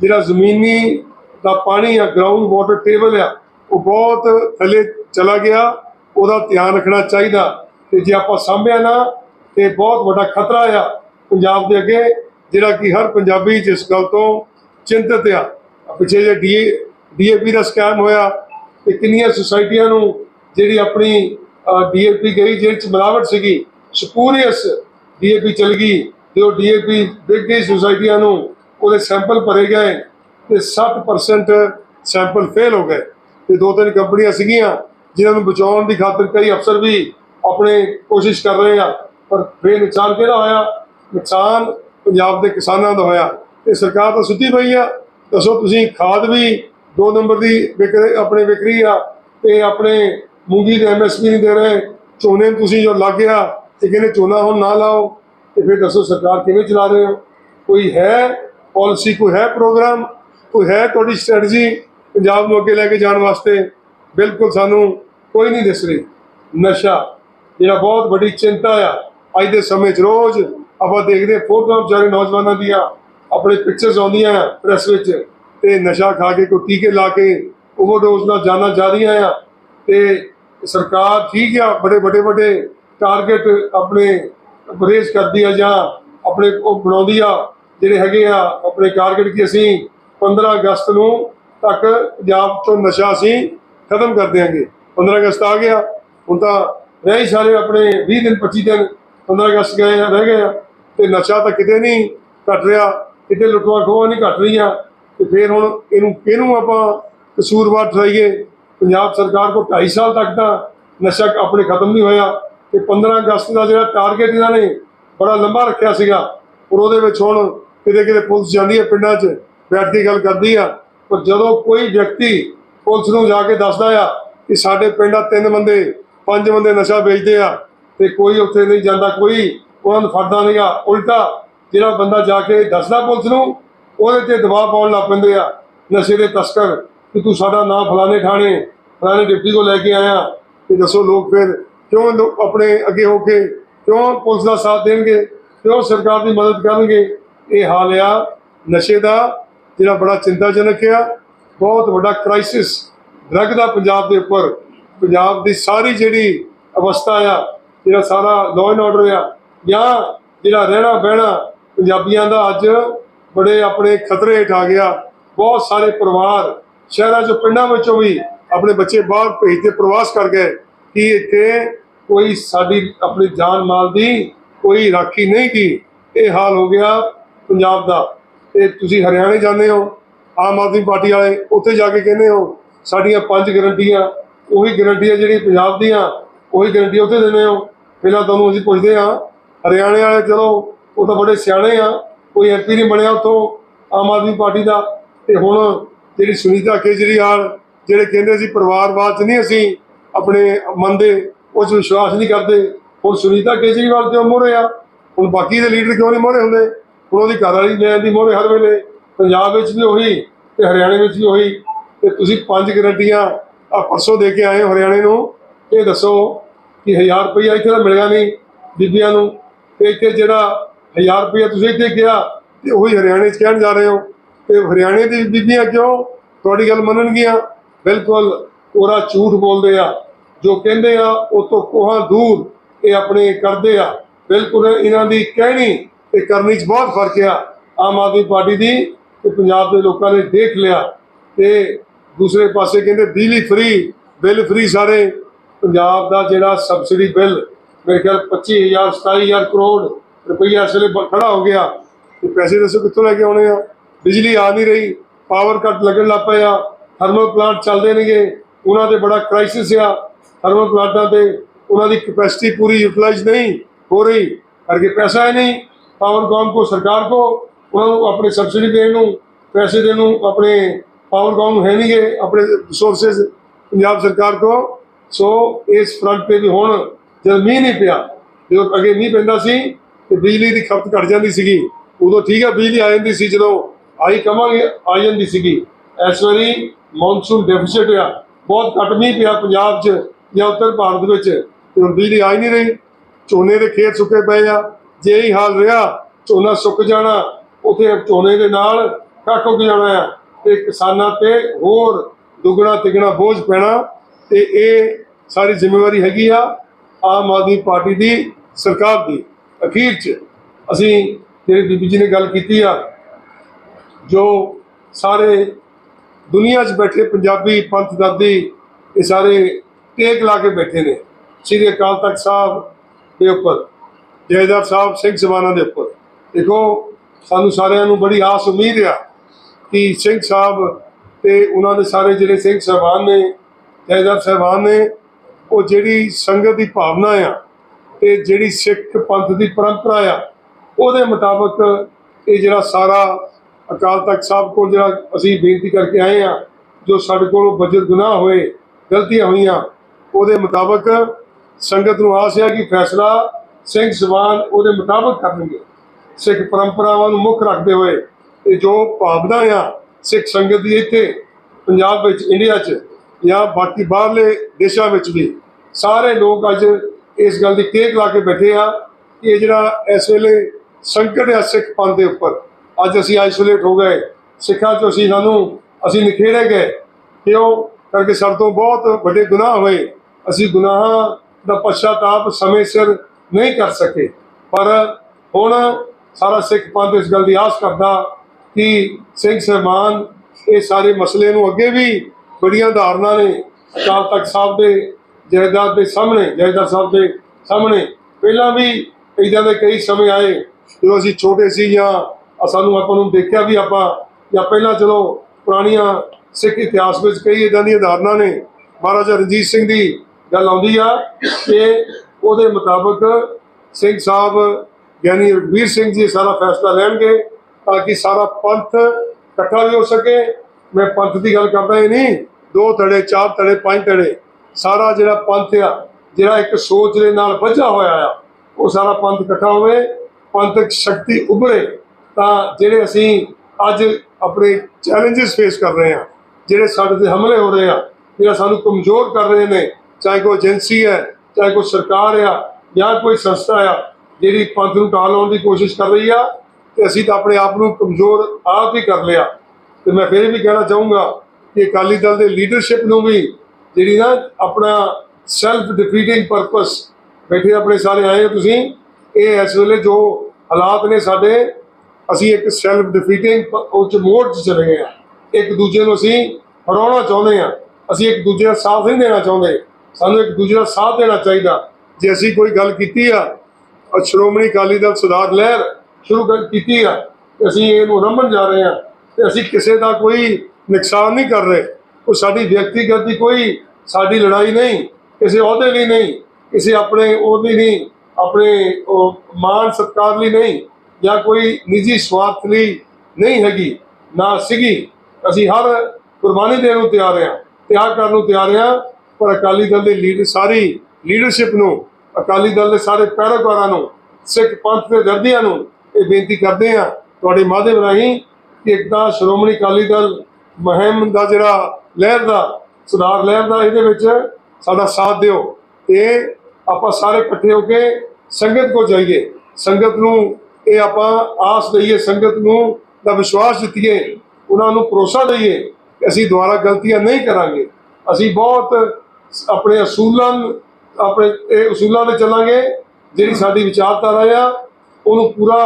ਜਿਹੜਾ ਜ਼ਮੀਨੀ ਦਾ ਪਾਣੀ ਆ ਗਰਾਊਂਡ ਵਾਟਰ ਟੇਬਲ ਆ, ਉਹ ਬਹੁਤ ਥੱਲੇ ਚਲਾ ਗਿਆ, ਉਹਦਾ ਧਿਆਨ ਰੱਖਣਾ ਚਾਹੀਦਾ। ਤੇ ਜੇ ਆਪਾਂ ਸਾਂਭਿਆ ਨਾ, ਤੇ ਬਹੁਤ ਵੱਡਾ ਖਤਰਾ ਆ ਪੰਜਾਬ ਦੇ ਅੱਗੇ, ਜਿਹੜਾ ਕਿ ਹਰ ਪੰਜਾਬੀ ਜਿਸ ਗੱਲ ਤੋਂ ਚਿੰਤਤ ਆ। ਆਹ ਪਿੱਛੇ ਜੇ ਡੀ ਡੀਏਪੀ ਦਾ ਸਕੈਮ ਹੋਇਆ, ਤੇ ਕਿੰਨੀਆਂ ਸੁਸਾਇਟੀਆਂ ਨੂੰ ਜਿਹੜੀ ਆਪਣੀ ਡੀਏਪੀ ਗਈ ਜਿਹਦੇ ਚ ਮਿਲਾਵਟ ਸੀਗੀ, ਸਪੂਰੀਅਸ ਡੀਏਪੀ ਚਲ ਗਈ, ਤੇ ਉਹ ਡੀਏਪੀ ਵਿਕ ਗਈ ਸੁਸਾਇਟੀਆਂ ਨੂੰ। ਉਹਦੇ ਸੈਂਪਲ ਭਰੇ ਗਏ ਤੇ 60% ਸੈਂਪਲ ਫੇਲ ਹੋ ਗਏ। ਤੇ ਦੋ ਤਿੰਨ ਕੰਪਨੀਆਂ ਸੀਗੀਆਂ ਜਿਨ੍ਹਾਂ ਨੂੰ ਬਚਾਉਣ ਦੀ ਖਾਤਰ ਕਈ ਅਫਸਰ ਵੀ ਆਪਣੇ ਕੋਸ਼ਿਸ਼ ਕਰ ਰਹੇ ਆ, ਪਰ ਫੇਰ ਨੁਕਸਾਨ ਕਿਹੜਾ ਹੋਇਆ? ਨੁਕਸਾਨ ਪੰਜਾਬ ਦੇ ਕਿਸਾਨਾਂ ਦਾ ਹੋਇਆ। ਤੇ ਸਰਕਾਰ ਤਾਂ ਸੁੱਤੀ ਪਈ ਆ। ਦੱਸੋ ਤੁਸੀਂ ਖਾਦ ਵੀ ਦੋ ਨੰਬਰ ਦੀ ਵਿਕ ਆਪਣੇ ਵਿਕਰੀ ਆ ਤੇ ਆਪਣੇ ਮੂੰਗੀ ਦੇ ਐਮਐਸਪੀ ਨਹੀਂ ਦੇ ਰਹੇ। ਝੋਨੇ ਨੂੰ ਤੁਸੀਂ ਜੋ ਲੱਗ ਗਿਆ ਤੇ ਕਹਿੰਦੇ ਝੋਨਾ ਹੁਣ ਨਾ ਲਾਓ। ਤੇ ਫਿਰ ਦੱਸੋ ਸਰਕਾਰ ਕਿਵੇਂ ਚਲਾ ਰਹੇ ਹੋ? ਕੋਈ ਹੈ ਪਾਲਿਸੀ ਕੋਈ ਹੈ ਪ੍ਰੋਗਰਾਮ, ਕੋਈ ਹੈ ਤੁਹਾਡੀ ਸਟ੍ਰੈਟਜੀ ਪੰਜਾਬ ਨੂੰ ਅੱਗੇ ਲੈ ਕੇ ਜਾਣ ਵਾਸਤੇ? ਬਿਲਕੁਲ ਸਾਨੂੰ ਕੋਈ ਨਹੀਂ ਦਿਸ ਰਹੀ। ਨਸ਼ਾ, ਜਿਹੜਾ ਬਹੁਤ ਵੱਡੀ ਚਿੰਤਾ ਆ, ਅੱਜ ਦੇ ਸਮੇਂ 'ਚ ਰੋਜ਼ ਆਪਾਂ ਦੇਖਦੇ ਫੋਟੋਆਂ ਵਿਚਾਰੇ ਨੌਜਵਾਨਾਂ ਦੀਆਂ, ਆਪਣੇ ਪਿਕਚਰਸ ਆਉਂਦੀਆਂ ਆ ਪ੍ਰੈਸ ਵਿੱਚ ਤੇ ਨਸ਼ਾ ਖਾ ਕੇ ਕੋਈ ਟੀਕੇ ਲਾ ਕੇ ਓਵਰਡੋਜ਼ ਨਾਲ ਜਾਨਾਂ ਜਾ ਰਹੀਆਂ ਆ ਤੇ ਸਰਕਾਰ ਠੀਕ ਆ, ਬੜੇ ਵੱਡੇ ਵੱਡੇ ਟਾਰਗੇਟ ਆਪਣੇ ਬਰੇਸ ਕਰਦੀ ਆ ਜਾਂ ਆਪਣੇ ਉਹ ਬਣਾਉਂਦੀ ਆ। ਜਿਹੜੇ ਹੈਗੇ ਆ ਆਪਣੇ ਟਾਰਗੇਟ ਕਿ ਅਸੀਂ 15 ਅਗਸਤ ਨੂੰ ਤੱਕ ਪੰਜਾਬ ਤੋਂ ਨਸ਼ਾ ਅਸੀਂ ਖਤਮ ਕਰ ਦਿਆਂਗੇ। 15 ਅਗਸਤ ਆ ਗਿਆ, ਹੁਣ ਤਾਂ ਰਹਿ ਹੀ ਸਾਰੇ ਆਪਣੇ 20 ਦਿਨ 25 ਦਿਨ 15 ਅਗਸਤ ਗਏ ਰਹਿ ਗਏ ਆ, ਤੇ ਨਸ਼ਾ ਤਾਂ ਕਿਤੇ ਨਹੀਂ ਘਟ ਰਿਹਾ, ਕਿਤੇ ਲੁੱਟਾਂ ਖੋਹਾਂ ਨਹੀਂ ਘਟ ਰਹੀਆਂ, ਤੇ ਫਿਰ ਹੁਣ ਇਹਨੂੰ ਕਿਹਨੂੰ ਆਪਾਂ ਕਸੂਰਵਾਰ ਠਹਿਰਾਈਏ? ਪੰਜਾਬ ਸਰਕਾਰ ਕੋ 2.5 ਸਾਲ ਤੱਕ ਤਾਂ ਨਸ਼ਾ ਆਪਣੇ ਖਤਮ ਨਹੀਂ ਹੋਇਆ, ਤੇ 15 ਅਗਸਤ ਦਾ ਜਿਹੜਾ ਟਾਰਗੇਟ ਇਹਨਾਂ ਨੇ ਬੜਾ ਲੰਬਾ ਰੱਖਿਆ ਸੀਗਾ, ਔਰ ਉਹਦੇ ਵਿੱਚ ਹੁਣ ਕਿਤੇ ਕਿਤੇ ਪੁਲਿਸ ਜਾਂਦੀ ਹੈ ਪਿੰਡਾਂ 'ਚ ਬੈਠ ਕੇ ਗੱਲ ਕਰਦੀ ਆ। ਪਰ ਜਦੋਂ ਕੋਈ ਵਿਅਕਤੀ ਪੁਲਿਸ ਨੂੰ ਜਾ ਕੇ ਦੱਸਦਾ ਆ ਕਿ ਸਾਡੇ ਪਿੰਡਾਂ ਤਿੰਨ ਬੰਦੇ, ਪੰਜ ਬੰਦੇ ਨਸ਼ਾ ਵੇਚਦੇ ਆ ਤੇ ਕੋਈ ਉੱਥੇ ਨਹੀਂ ਜਾਂਦਾ, ਕੋਈ ਉਹਨਾਂ ਨੂੰ ਫੜਦਾ ਨਹੀਂਗਾ ਉਲਟਾ ਜਿਹੜਾ ਬੰਦਾ ਜਾ ਕੇ ਦੱਸਦਾ ਪੁਲਿਸ ਨੂੰ, ਉਹਦੇ ਤੇ ਦਬਾਅ ਪਾਉਣ ਲੱਗ ਪੈਂਦੇ ਆ। ਨਸ਼ੇ ਦੇ ਤਸਕਰ ਕਿ ਤੂੰ ਸਾਡਾ ਨਾਂ ਫਲਾਣੇ ਥਾਣੇ, ਫਲਾਣੇ ਡਿਪਟੀ ਕੋ ਲੈ ਕੇ ਆਇਆ, ਤੇ ਦੱਸੋ ਲੋਕ ਫਿਰ ਕਿਉਂ ਆਪਣੇ ਅੱਗੇ ਹੋ ਕੇ ਕਿਉਂ ਪੁਲਿਸ ਦਾ ਸਾਥ ਦੇਣਗੇ, ਕਿਉਂ ਸਰਕਾਰ ਦੀ ਮਦਦ ਕਰਨਗੇ? ਇਹ ਹਾਲ ਆ, ਨਸ਼ੇ ਦਾ ਜਿਹੜਾ ਬੜਾ ਚਿੰਤਾਜਨਕ ਆ, ਬਹੁਤ ਵੱਡਾ ਕ੍ਰਾਈਸਿਸ ਡਰੱਗ ਦਾ ਪੰਜਾਬ ਦੇ ਉੱਪਰ, ਪੰਜਾਬ ਦੀ ਸਾਰੀ ਜਿਹੜੀ ਅਵਸਥਾ ਆ, ਜਿਹੜਾ ਸਾਰਾ ਲਾਅ ਐਂਡ ਆਰਡਰ ਆ, ਜਾਂ ਜਿਹੜਾ ਰਹਿਣਾ ਬਹਿਣਾ ਪੰਜਾਬੀਆਂ ਦਾ ਅੱਜ ਬੜੇ ਆਪਣੇ ਖਤਰੇ ਹੇਠ ਆ ਗਿਆ। ਬਹੁਤ ਸਾਰੇ ਪਰਿਵਾਰ ਸ਼ਹਿਰਾਂ ਚੋਂ, ਪਿੰਡਾਂ ਵਿੱਚੋਂ ਵੀ ਆਪਣੇ ਬੱਚੇ ਬਾਹਰ ਭੇਜਦੇ ਪ੍ਰਵਾਸ ਕਰ ਗਏ ਕਿ ਇੱਥੇ ਕੋਈ ਸਾਡੀ ਆਪਣੀ ਜਾਨ ਮਾਲ ਦੀ ਕੋਈ ਰਾਖੀ ਨਹੀਂ ਕੀ। ਇਹ ਹਾਲ ਹੋ ਗਿਆ। ਪੰਜਾਬ ਦਾ, ਤੇ ਤੁਸੀਂ ਹਰਿਆਣੇ ਜਾਂਦੇ ਹੋ, ਆਮ ਆਦਮੀ ਪਾਰਟੀ ਵਾਲੇ ਉੱਥੇ ਜਾ ਕੇ ਕਹਿੰਦੇ ਹੋ, ਸਾਡੀਆਂ ਪੰਜ ਗਰੰਟੀਆਂ, ਉਹੀ ਗਰੰਟੀਆਂ ਜਿਹੜੀ ਪੰਜਾਬ ਦੀਆਂ, ਉਹੀ ਗਰੰਟੀ ਉੱਥੇ ਦਿੰਦੇ ਹੋ। ਪਹਿਲਾਂ ਤੁਹਾਨੂੰ ਅਸੀਂ ਪੁੱਛਦੇ ਹਾਂ, ਹਰਿਆਣੇ ਵਾਲੇ ਚਲੋ, ਉਹ ਤਾਂ ਬੜੇ ਸਿਆਣੇ ਆ, ਕੋਈ ਐਮਪੀ ਨਹੀਂ ਬਣਿਆ ਉੱਥੋਂ, ਆਮ ਆਦਮੀ ਪਾਰਟੀ ਦਾ। ਤੇ ਹੁਣ ਜਿਹੜੀ ਸੁਨੀਤਾ ਕੇਜਰੀਵਾਲ, ਜਿਹੜੇ ਕਹਿੰਦੇ ਸੀ ਪਰਿਵਾਰਵਾਦ 'ਚ ਨਹੀਂ ਅਸੀਂ ਆਪਣੇ ਮੰਨਦੇ, ਉਸ 'ਚ ਵਿਸ਼ਵਾਸ ਨਹੀਂ ਕਰਦੇ, ਹੁਣ ਸੁਨੀਤਾ ਕੇਜਰੀਵਾਲ ਤੇ ਮੋਹਰੇ ਆ ਹੁਣ ਬਾਕੀ ਦੇ ਲੀਡਰ ਕਿਉਂ ਨਹੀਂ ਮੋਹਰੇ ਹੁੰਦੇ? ਹੁਣ ਉਹਦੀ ਘਰ ਵਾਲੀ ਲੈਣ ਦੀ ਮੋਹਰੇ ਹਰ ਵੇਲੇ ਪੰਜਾਬ ਵਿੱਚ ਵੀ ਉਹੀ ਤੇ ਹਰਿਆਣੇ ਵਿੱਚ ਵੀ ਉਹੀ। ਤੇ ਤੁਸੀਂ ਪੰਜ ਗਰੰਟੀਆਂ ਆ ਪਰਸੋਂ ਦੇ ਕੇ ਆਏ ਹੋ ਹਰਿਆਣੇ ਨੂੰ। ਇਹ ਦੱਸੋ ਕਿ 1000 ਰੁਪਈਆ ਇੱਥੇ ਦਾ ਮਿਲਿਆ ਨਹੀਂ ਬੀਬੀਆਂ ਨੂੰ। ਤੇ ਇੱਥੇ ਜਿਹੜਾ 1000 ਰੁਪਈਆ ਤੁਸੀਂ ਇੱਥੇ ਕਿਹਾ, ਤੇ ਉਹੀ ਹਰਿਆਣੇ 'ਚ ਕਹਿਣ ਜਾ ਰਹੇ ਹੋ। ਤੇ ਹਰਿਆਣੇ ਦੀ ਬੀਬੀਆਂ ਕਿਉਂ ਤੁਹਾਡੀ ਗੱਲ ਮੰਨਣਗੀਆਂ? ਬਿਲਕੁਲ ਉਹਰਾ ਝੂਠ ਬੋਲਦੇ ਆ। ਜੋ ਕਹਿੰਦੇ ਆ, ਉਹ ਤੋਂ ਕੋਹਾਂ ਦੂਰ ਇਹ ਆਪਣੇ ਕਰਦੇ ਆ। ਬਿਲਕੁਲ ਇਹਨਾਂ ਦੀ ਕਹਿਣੀ ਤੇ ਕਰਨੀ 'ਚ ਬਹੁਤ ਫ਼ਰਕ ਆ। ਆਮ ਆਦਮੀ ਪਾਰਟੀ ਦੀ ਤੇ ਪੰਜਾਬ ਦੇ ਲੋਕਾਂ ਨੇ ਦੇਖ ਲਿਆ ਤੇ ਦੂਸਰੇ ਪਾਸੇ ਕਹਿੰਦੇ ਬਿਜਲੀ ਫ੍ਰੀ ਬਿੱਲ ਫ੍ਰੀ ਸਾਰੇ। ਪੰਜਾਬ ਦਾ ਜਿਹੜਾ ਸਬਸਿਡੀ ਬਿੱਲ, ਮੇਰੇ ਖਿਆਲ 25000 27000 ਕਰੋੜ ਰੁਪਈਆ ਇਸ ਵੇਲੇ ਬ- ਖੜਾ ਹੋ ਗਿਆ। ਤੇ ਪੈਸੇ ਦੱਸੋ ਕਿੱਥੋਂ ਲੈ ਕੇ ਆਉਣੇ ਆ? ਬਿਜਲੀ ਆ ਨਹੀਂ ਰਹੀ ਪਾਵਰ ਕੱਟ ਲੱਗਣ ਲੱਗ ਪਏ ਆ। ਥਰਮਲ ਪਲਾਂਟ ਚੱਲਦੇ ਨੇਗੇ, ਉਹਨਾਂ ਤੇ ਬੜਾ ਕ੍ਰਾਈਸਿਸ ਆ। ਥਰਮਲ ਪਲਾਂਟਾਂ ਤੇ ਉਹਨਾਂ ਦੀ ਕਪੈਸਿਟੀ ਪੂਰੀ ਯੂਟਿਲਾਈਜ਼ ਨਹੀਂ ਹੋ ਰਹੀ, ਕਰਕੇ ਪੈਸਾ ਹੈ ਨਹੀਂ। ਪਾਵਰ ਕੌਮ ਕੋ, ਸਰਕਾਰ ਕੋ, ਉਹਨਾਂ ਨੂੰ ਆਪਣੇ ਸਬਸਿਡੀ ਦੇਣ ਨੂੰ, ਪੈਸੇ ਦੇਣ ਨੂੰ ਆਪਣੇ ਪਾਵਰ ਕੌਮ ਨੂੰ ਹੈ ਨਹੀਂਗੇ ਆਪਣੇ ਰਿਸੋਰਸਸ ਪੰਜਾਬ ਸਰਕਾਰ ਕੋ। ਸੋ ਇਸ ਫਰੰਟ ਤੇ ਵੀ ਹੁਣ ਜਦ ਮੀਂਹ ਨਹੀਂ ਪਿਆ, ਜਦੋਂ ਅੱਗੇ ਮੀਂਹ ਪੈਂਦਾ ਸੀ ਤੇ ਬਿਜਲੀ ਦੀ ਖਪਤ ਘਟ ਜਾਂਦੀ ਸੀਗੀ, ਉਦੋਂ ਠੀਕ ਆ, ਬਿਜਲੀ ਆ ਜਾਂਦੀ ਸੀ, ਜਦੋਂ ਆਈ ਕਮਾਂਗੇ ਆ ਜਾਂਦੀ ਸੀਗੀ। ਇਸ ਵਾਰੀ ਮੌਨਸੂਨ ਡੈਫਿਸਿਟ ਆ, ਬਹੁਤ ਘੱਟ ਮੀਂਹ ਪਿਆ ਪੰਜਾਬ 'ਚ ਜਾਂ ਉੱਤਰ ਭਾਰਤ ਵਿੱਚ, ਤੇ ਹੁਣ ਬਿਜਲੀ ਆ ਹੀ ਨਹੀਂ ਰਹੀ। ਝੋਨੇ ਦੇ ਖੇਤ ਸੁੱਕੇ ਪਏ ਆ ਜੇ ਹੀ ਹਾਲ ਰਿਹਾ, ਝੋਨਾ ਸੁੱਕ ਜਾਣਾ, ਉਥੇ ਝੋਨੇ ਦੇ ਨਾਲ ਕੱਖ ਉੱਗ ਜਾਣਾ ਆ। ਤੇ ਕਿਸਾਨਾਂ ਤੇ ਹੋਰ ਦੁੱਗਣਾ ਤਿਗਣਾ ਬੋਝ ਪੈਣਾ, ਤੇ ਇਹ ਸਾਰੀ ਜ਼ਿੰਮੇਵਾਰੀ ਹੈਗੀ ਆ ਆਮ ਆਦਮੀ ਪਾਰਟੀ ਦੀ, ਸਰਕਾਰ ਦੀ। ਅਖੀਰ 'ਚ ਅਸੀਂ ਜਿਹੜੀ ਬੀਬੀ ਜੀ ਨੇ ਗੱਲ ਕੀਤੀ ਆ, ਜੋ ਸਾਰੇ ਦੁਨੀਆ 'ਚ ਬੈਠੇ ਪੰਜਾਬੀ ਪੰਥ ਦਾਦੀ, ਇਹ ਸਾਰੇ ਟੇਕ ਲਾ ਕੇ ਬੈਠੇ ਨੇ। ਸ੍ਰੀ ਅਕਾਲ ਤਖਤ ਸਾਹਿਬ ਦੇ ਉੱਪਰ। ਜੈਦਾਰ ਸਾਹਿਬ ਸਿੰਘ ਸਭਾਨਾਂ ਦੇ ਉੱਪਰ ਦੇਖੋ, ਸਾਨੂੰ ਸਾਰਿਆਂ ਨੂੰ ਬੜੀ ਆਸ, ਉਮੀਦ ਆ ਕਿ ਸਿੰਘ ਸਾਹਿਬ ਤੇ ਉਹਨਾਂ ਦੇ ਸਾਰੇ ਜਿਹੜੇ ਸਿੰਘ ਸਾਹਿਬਾਨ ਨੇ ਜੈਦਾਰ ਸਾਹਿਬਾਨ ਨੇ, ਉਹ ਜਿਹੜੀ ਸੰਗਤ ਦੀ ਭਾਵਨਾ ਆ ਤੇ ਜਿਹੜੀ ਸਿੱਖ ਪੰਥ ਦੀ ਪਰੰਪਰਾ ਆ, ਉਹਦੇ ਮੁਤਾਬਕ ਇਹ ਜਿਹੜਾ ਸਾਰਾ ਅਕਾਲ ਤਖਤ ਸਾਹਿਬ ਕੋਲ ਜਿਹੜਾ ਅਸੀਂ ਬੇਨਤੀ ਕਰਕੇ ਆਏ ਆ, ਜੋ ਸਾਡੇ ਕੋਲੋਂ ਬਜਟ ਗੁਨਾਹ ਹੋਏ, ਗਲਤੀਆਂ ਹੋਈਆਂ, ਉਹਦੇ ਮੁਤਾਬਕ ਸੰਗਤ ਨੂੰ ਆਸ ਹੈ ਕਿ ਫੈਸਲਾ ਸਿੰਘ ਸਵਾਨ ਉਹਦੇ ਮੁਤਾਬਕ ਕਰਨਗੇ। ਸਿੱਖ ਪਰੰਪਰਾਵਾਂ ਨੂੰ ਮੁੱਖ ਰੱਖਦੇ ਹੋਏ ਇਹ ਜੋ ਭਾਵਨਾ ਆ ਸਿੱਖ ਸੰਗਤ ਦੀ ਇੱਥੇ ਪੰਜਾਬ ਵਿੱਚ, ਇੰਡੀਆ 'ਚ ਜਾਂ ਬਾਕੀ ਬਾਹਰਲੇ ਦੇਸ਼ਾਂ ਵਿੱਚ ਵੀ, ਸਾਰੇ ਲੋਕ ਅੱਜ ਇਸ ਗੱਲ ਦੀ ਟੇਕ ਲਾ ਕੇ ਬੈਠੇ ਆ ਕਿ ਇਹ ਜਿਹੜਾ ਇਸ ਵੇਲੇ ਸੰਕਟ ਆ ਸਿੱਖ ਪੰਥ ਦੇ ਉੱਪਰ, ਅੱਜ ਅਸੀਂ ਆਈਸੋਲੇਟ ਹੋ ਗਏ, ਸਿੱਖਾਂ 'ਚੋਂ ਅਸੀਂ ਸਾਨੂੰ ਅਸੀਂ ਨਿਖੇੜੇ ਗਏ ਕਿਉਂ ਕਰਕੇ ਸਾਡੇ ਤੋਂ ਬਹੁਤ ਵੱਡੇ ਗੁਨਾਹ ਹੋਏ। ਅਸੀਂ ਗੁਨਾਹਾਂ ਦਾ ਪਛਤਾਪ ਸਮੇਂ ਸਿਰ ਨਹੀਂ ਕਰ ਸਕੇ। ਪਰ ਹੁਣ ਸਾਰਾ ਸਿੱਖ ਪੰਥ ਇਸ ਗੱਲ ਦੀ ਆਸ ਕਰਦਾ ਕਿ ਸਿੰਘ ਸਹਿਬਾਨ ਇਹ ਸਾਰੇ ਮਸਲੇ ਨੂੰ ਅੱਗੇ ਵੀ ਬੜੀਆਂ ਧਾਰਨਾ ਨੇ ਅਕਾਲ ਤਖਤ ਸਾਹਿਬ ਦੇ ਜਾਇਦਾਦ ਦੇ ਸਾਹਮਣੇ ਜਾਇਦਾਦ ਸਾਹਿਬ ਦੇ ਸਾਹਮਣੇ। ਪਹਿਲਾਂ ਵੀ ਇਦਾਂ ਦੇ ਕਈ ਸਮੇਂ ਆਏ ਜਦੋਂ ਅਸੀਂ ਛੋਟੇ ਸੀ ਜਾਂ ਸਾਨੂੰ ਆਪਾਂ ਨੂੰ ਦੇਖਿਆ ਵੀ ਆਪਾਂ, ਜਾਂ ਪਹਿਲਾਂ ਚਲੋ ਪੁਰਾਣੀਆਂ ਸਿੱਖ ਇਤਿਹਾਸ ਵਿੱਚ ਕਈ ਇਦਾਂ ਦੀਆਂ ਧਾਰਨਾ ਨੇ। ਮਹਾਰਾਜਾ ਰਣਜੀਤ ਸਿੰਘ ਦੀ ਗੱਲ ਆਉਂਦੀ ਆ ਕਿ ਉਹਦੇ ਮੁਤਾਬਕ ਸਿੰਘ ਸਾਹਿਬ, ਯਾਨੀ ਰਘਬੀਰ ਸਿੰਘ ਜੀ ਸਾਰਾ ਫੈਸਲਾ ਲੈਣਗੇ ਤਾਂ ਕਿ ਸਾਰਾ ਪੰਥ ਇਕੱਠਾ ਵੀ ਹੋ ਸਕੇ। ਮੈਂ ਪੰਥ ਦੀ ਗੱਲ ਕਰਦਾ ਹੀ ਨਹੀਂ, ਦੋ ਧੜੇ, ਚਾਰ ਧੜੇ, ਪੰਜ ਧੜੇ, ਸਾਰਾ ਜਿਹੜਾ ਪੰਥ ਆ, ਜਿਹੜਾ ਇੱਕ ਸੋਚ ਦੇ ਨਾਲ ਬੱਝਾ ਹੋਇਆ ਆ, ਉਹ ਸਾਰਾ ਪੰਥ ਇਕੱਠਾ ਹੋਵੇ ਪੰਥਕ ਸ਼ਕਤੀ ਉਭਰੇ, ਤਾਂ ਜਿਹੜੇ ਅਸੀਂ ਅੱਜ ਆਪਣੇ ਚੈਲੰਜਸ ਫੇਸ ਕਰ ਰਹੇ ਹਾਂ ਜਿਹੜੇ ਸਾਡੇ ਤੇ ਹਮਲੇ ਹੋ ਰਹੇ ਆ ਜਿਹੜਾ ਸਾਨੂੰ ਕਮਜ਼ੋਰ ਕਰ ਰਹੇ ਨੇ, ਚਾਹੇ ਕੋਈ ਏਜੰਸੀ ਹੈ ਚਾਹੇ ਕੋਈ ਸਰਕਾਰ ਆ ਜਾਂ ਕੋਈ ਸੰਸਥਾ ਆ, ਜਿਹੜੀ ਪੰਥ ਨੂੰ ਢਾਹ ਲਾਉਣ ਦੀ ਕੋਸ਼ਿਸ਼ ਕਰ ਰਹੀ ਆ, ਤੇ ਅਸੀਂ ਤਾਂ ਆਪਣੇ ਆਪ ਨੂੰ ਕਮਜ਼ੋਰ ਆਪ ਹੀ ਕਰ ਲਿਆ। ਤੇ ਮੈਂ ਫਿਰ ਵੀ ਕਹਿਣਾ ਚਾਹੂੰਗਾ ਕਿ ਅਕਾਲੀ ਦਲ ਦੇ ਲੀਡਰਸ਼ਿਪ ਨੂੰ ਵੀ ਜਿਹੜੀ ਨਾ ਆਪਣਾ ਸੈਲਫ ਡਿਫੀਟਿੰਗ ਪਰਪਸ ਬੈਠੇ ਆਪਣੇ ਸਾਰੇ ਆਏ ਹੋ ਤੁਸੀਂ, ਇਹ ਇਸ ਵੇਲੇ ਜੋ ਹਾਲਾਤ ਨੇ ਸਾਡੇ, ਅਸੀਂ ਇੱਕ ਸੈਲਫ ਡਿਫੀਟਿੰਗ ਉਹ ਚ ਮੋਡ ਚ ਚਲੇ ਗਏ ਆ ਇੱਕ ਦੂਜੇ ਨੂੰ ਅਸੀਂ ਹਰਾਉਣਾ ਚਾਹੁੰਦੇ ਆ ਅਸੀਂ ਇੱਕ ਦੂਜੇ ਦਾ ਸਾਥ ਨਹੀਂ ਦੇਣਾ ਚਾਹੁੰਦੇ। ਸਾਨੂੰ ਇੱਕ ਦੂਜੇ ਦਾ ਸਾਥ ਦੇਣਾ ਚਾਹੀਦਾ। ਜੇ ਅਸੀਂ ਕੋਈ ਗੱਲ ਕੀਤੀ ਆ ਔਰ ਸ਼੍ਰੋਮਣੀ ਅਕਾਲੀ ਦਲ ਸੁਧਾਰ ਲਹਿਰ ਸ਼ੁਰੂ ਕਰ ਕੀਤੀ ਆ ਅਸੀਂ ਇਹਨੂੰ ਰੰਭਣ ਜਾ ਰਹੇ ਆ, ਤੇ ਅਸੀਂ ਕਿਸੇ ਦਾ ਕੋਈ ਨੁਕਸਾਨ ਨਹੀਂ ਕਰ ਰਹੇ। ਉਹ ਸਾਡੀ ਵਿਅਕਤੀਗਤ ਦੀ ਕੋਈ ਸਾਡੀ ਲੜਾਈ ਨਹੀਂ, ਕਿਸੇ ਅਹੁਦੇ ਲਈ ਨਹੀਂ, ਕਿਸੇ ਆਪਣੇ ਉਹਦੀ ਨਹੀਂ, ਆਪਣੇ ਉਹ ਮਾਨ ਸਤਕਾਰ ਲਈ ਨਹੀਂ, ਜਾਂ ਕੋਈ ਨਿੱਜੀ ਸਵਾਰਥ ਲਈ ਨਹੀਂ ਹੈਗੀ, ਨਾ ਸੀਗੀ। ਅਸੀਂ ਹਰ ਕੁਰਬਾਨੀ ਦੇਣ ਨੂੰ ਤਿਆਰ ਹਾਂ ਤਿਆਰ ਕਰਨ ਨੂੰ ਤਿਆਰ ਹਾਂ ਪਰ ਅਕਾਲੀ ਦਲ ਦੇ ਲੀਡਰ ਸਾਰੀ ਲੀਡਰਸ਼ਿਪ ਨੂੰ, ਅਕਾਲੀ ਦਲ ਦੇ ਸਾਰੇ ਪੈਰੋਕਾਰਾਂ ਨੂੰ, ਸਿੱਖ ਪੰਥ ਦੇ ਦਰਦੀਆਂ ਨੂੰ ਇਹ ਬੇਨਤੀ ਕਰਦੇ ਹਾਂ ਤੁਹਾਡੇ ਮਾਧਿਅਮ ਰਾਹੀਂ ਕਿ ਇੱਕ ਤਾਂ ਸ਼੍ਰੋਮਣੀ ਅਕਾਲੀ ਦਲ ਮੁਹਿੰਮ ਦਾ ਜਿਹੜਾ ਲਹਿਰ ਦਾ, ਸੁਧਾਰ ਲਹਿਰ ਦਾ ਇਹਦੇ ਵਿੱਚ ਸਾਡਾ ਸਾਥ ਦਿਓ। ਤੇ ਆਪਾਂ ਸਾਰੇ ਇਕੱਠੇ ਹੋ ਕੇ ਸੰਗਤ ਕੋ ਜਾਈਏ। ਸੰਗਤ ਨੂੰ ਇਹ ਆਪਾਂ ਆਸ ਦਈਏ, ਸੰਗਤ ਨੂੰ ਦਾ ਵਿਸ਼ਵਾਸ ਦਿੱਤੀਏ, ਉਹਨਾਂ ਨੂੰ ਭਰੋਸਾ ਦਈਏ ਕਿ ਅਸੀਂ ਦੁਬਾਰਾ ਗਲਤੀਆਂ ਨਹੀਂ ਕਰਾਂਗੇ। ਅਸੀਂ ਬਹੁਤ ਆਪਣੇ ਅਸੂਲਾਂ ਆਪਣੇ ਇਹ ਅਸੂਲਾਂ ਤੇ ਚੱਲਾਂਗੇ, ਜਿਹੜੀ ਸਾਡੀ ਵਿਚਾਰਧਾਰਾ ਆ, ਉਹਨੂੰ ਪੂਰਾ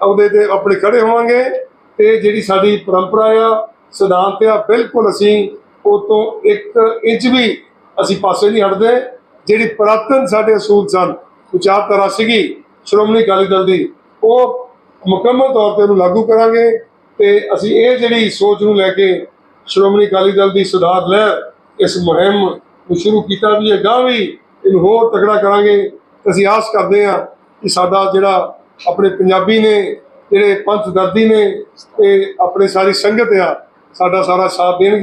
ਉਹਦੇ ਤੇ ਆਪਣੇ ਖੜੇ ਹੋਵਾਂਗੇ। ਤੇ ਜਿਹੜੀ ਸਾਡੀ ਪਰੰਪਰਾ ਆ, ਸਿਧਾਂਤ ਆ, ਬਿਲਕੁਲ ਅਸੀਂ ਉਹ ਤੋਂ ਇੱਕ ਇੰਚ ਵੀ ਅਸੀਂ ਪਾਸੇ ਨਹੀਂ ਹਟਦੇ। ਜਿਹੜੀ ਪੁਰਾਤਨ ਸਾਡੇ ਅਸੂਲ ਸਨ, ਵਿਚਾਰਧਾਰਾ ਸੀਗੀ, ਸ਼੍ਰੋਮਣੀ ਅਕਾਲੀ ਦਲ ਦੀ, ਉਹ ਮੁਕੰਮਲ ਤੌਰ ਤੇ ਉਹਨੂੰ ਲਾਗੂ ਕਰਾਂਗੇ। ਤੇ ਅਸੀਂ ਇਹ ਜਿਹੜੀ ਸੋਚ ਨੂੰ ਲੈ ਕੇ ਸ਼੍ਰੋਮਣੀ ਅਕਾਲੀ ਦਲ ਦੀ ਸੁਧਾਰ ਲੈ, ਇਸ ਮੁਹਿੰਮ ਨੂੰ ਸ਼ੁਰੂ ਕੀਤਾ ਵੀ ਹੈ ਗਾਂ ਵੀ ਇਹਨੂੰ ਹੋਰ ਤਕੜਾ ਕਰਾਂਗੇ। ਅਸੀਂ ਆਸ ਕਰਦੇ ਹਾਂ ਕਿ ਸਾਡਾ ਜਿਹੜਾ ਆਪਣੇ ਪੰਜਾਬੀ ਨੇ, ਜਿਹੜੇ ਪੰਥ ਦਰਦੀ ਨੇ ਤੇ ਆਪਣੇ ਸਾਰੀ ਸੰਗਤ ਆ, ਸਾਡਾ ਸਾਰਾ ਸਾਥ ਦੇਣਗੇ।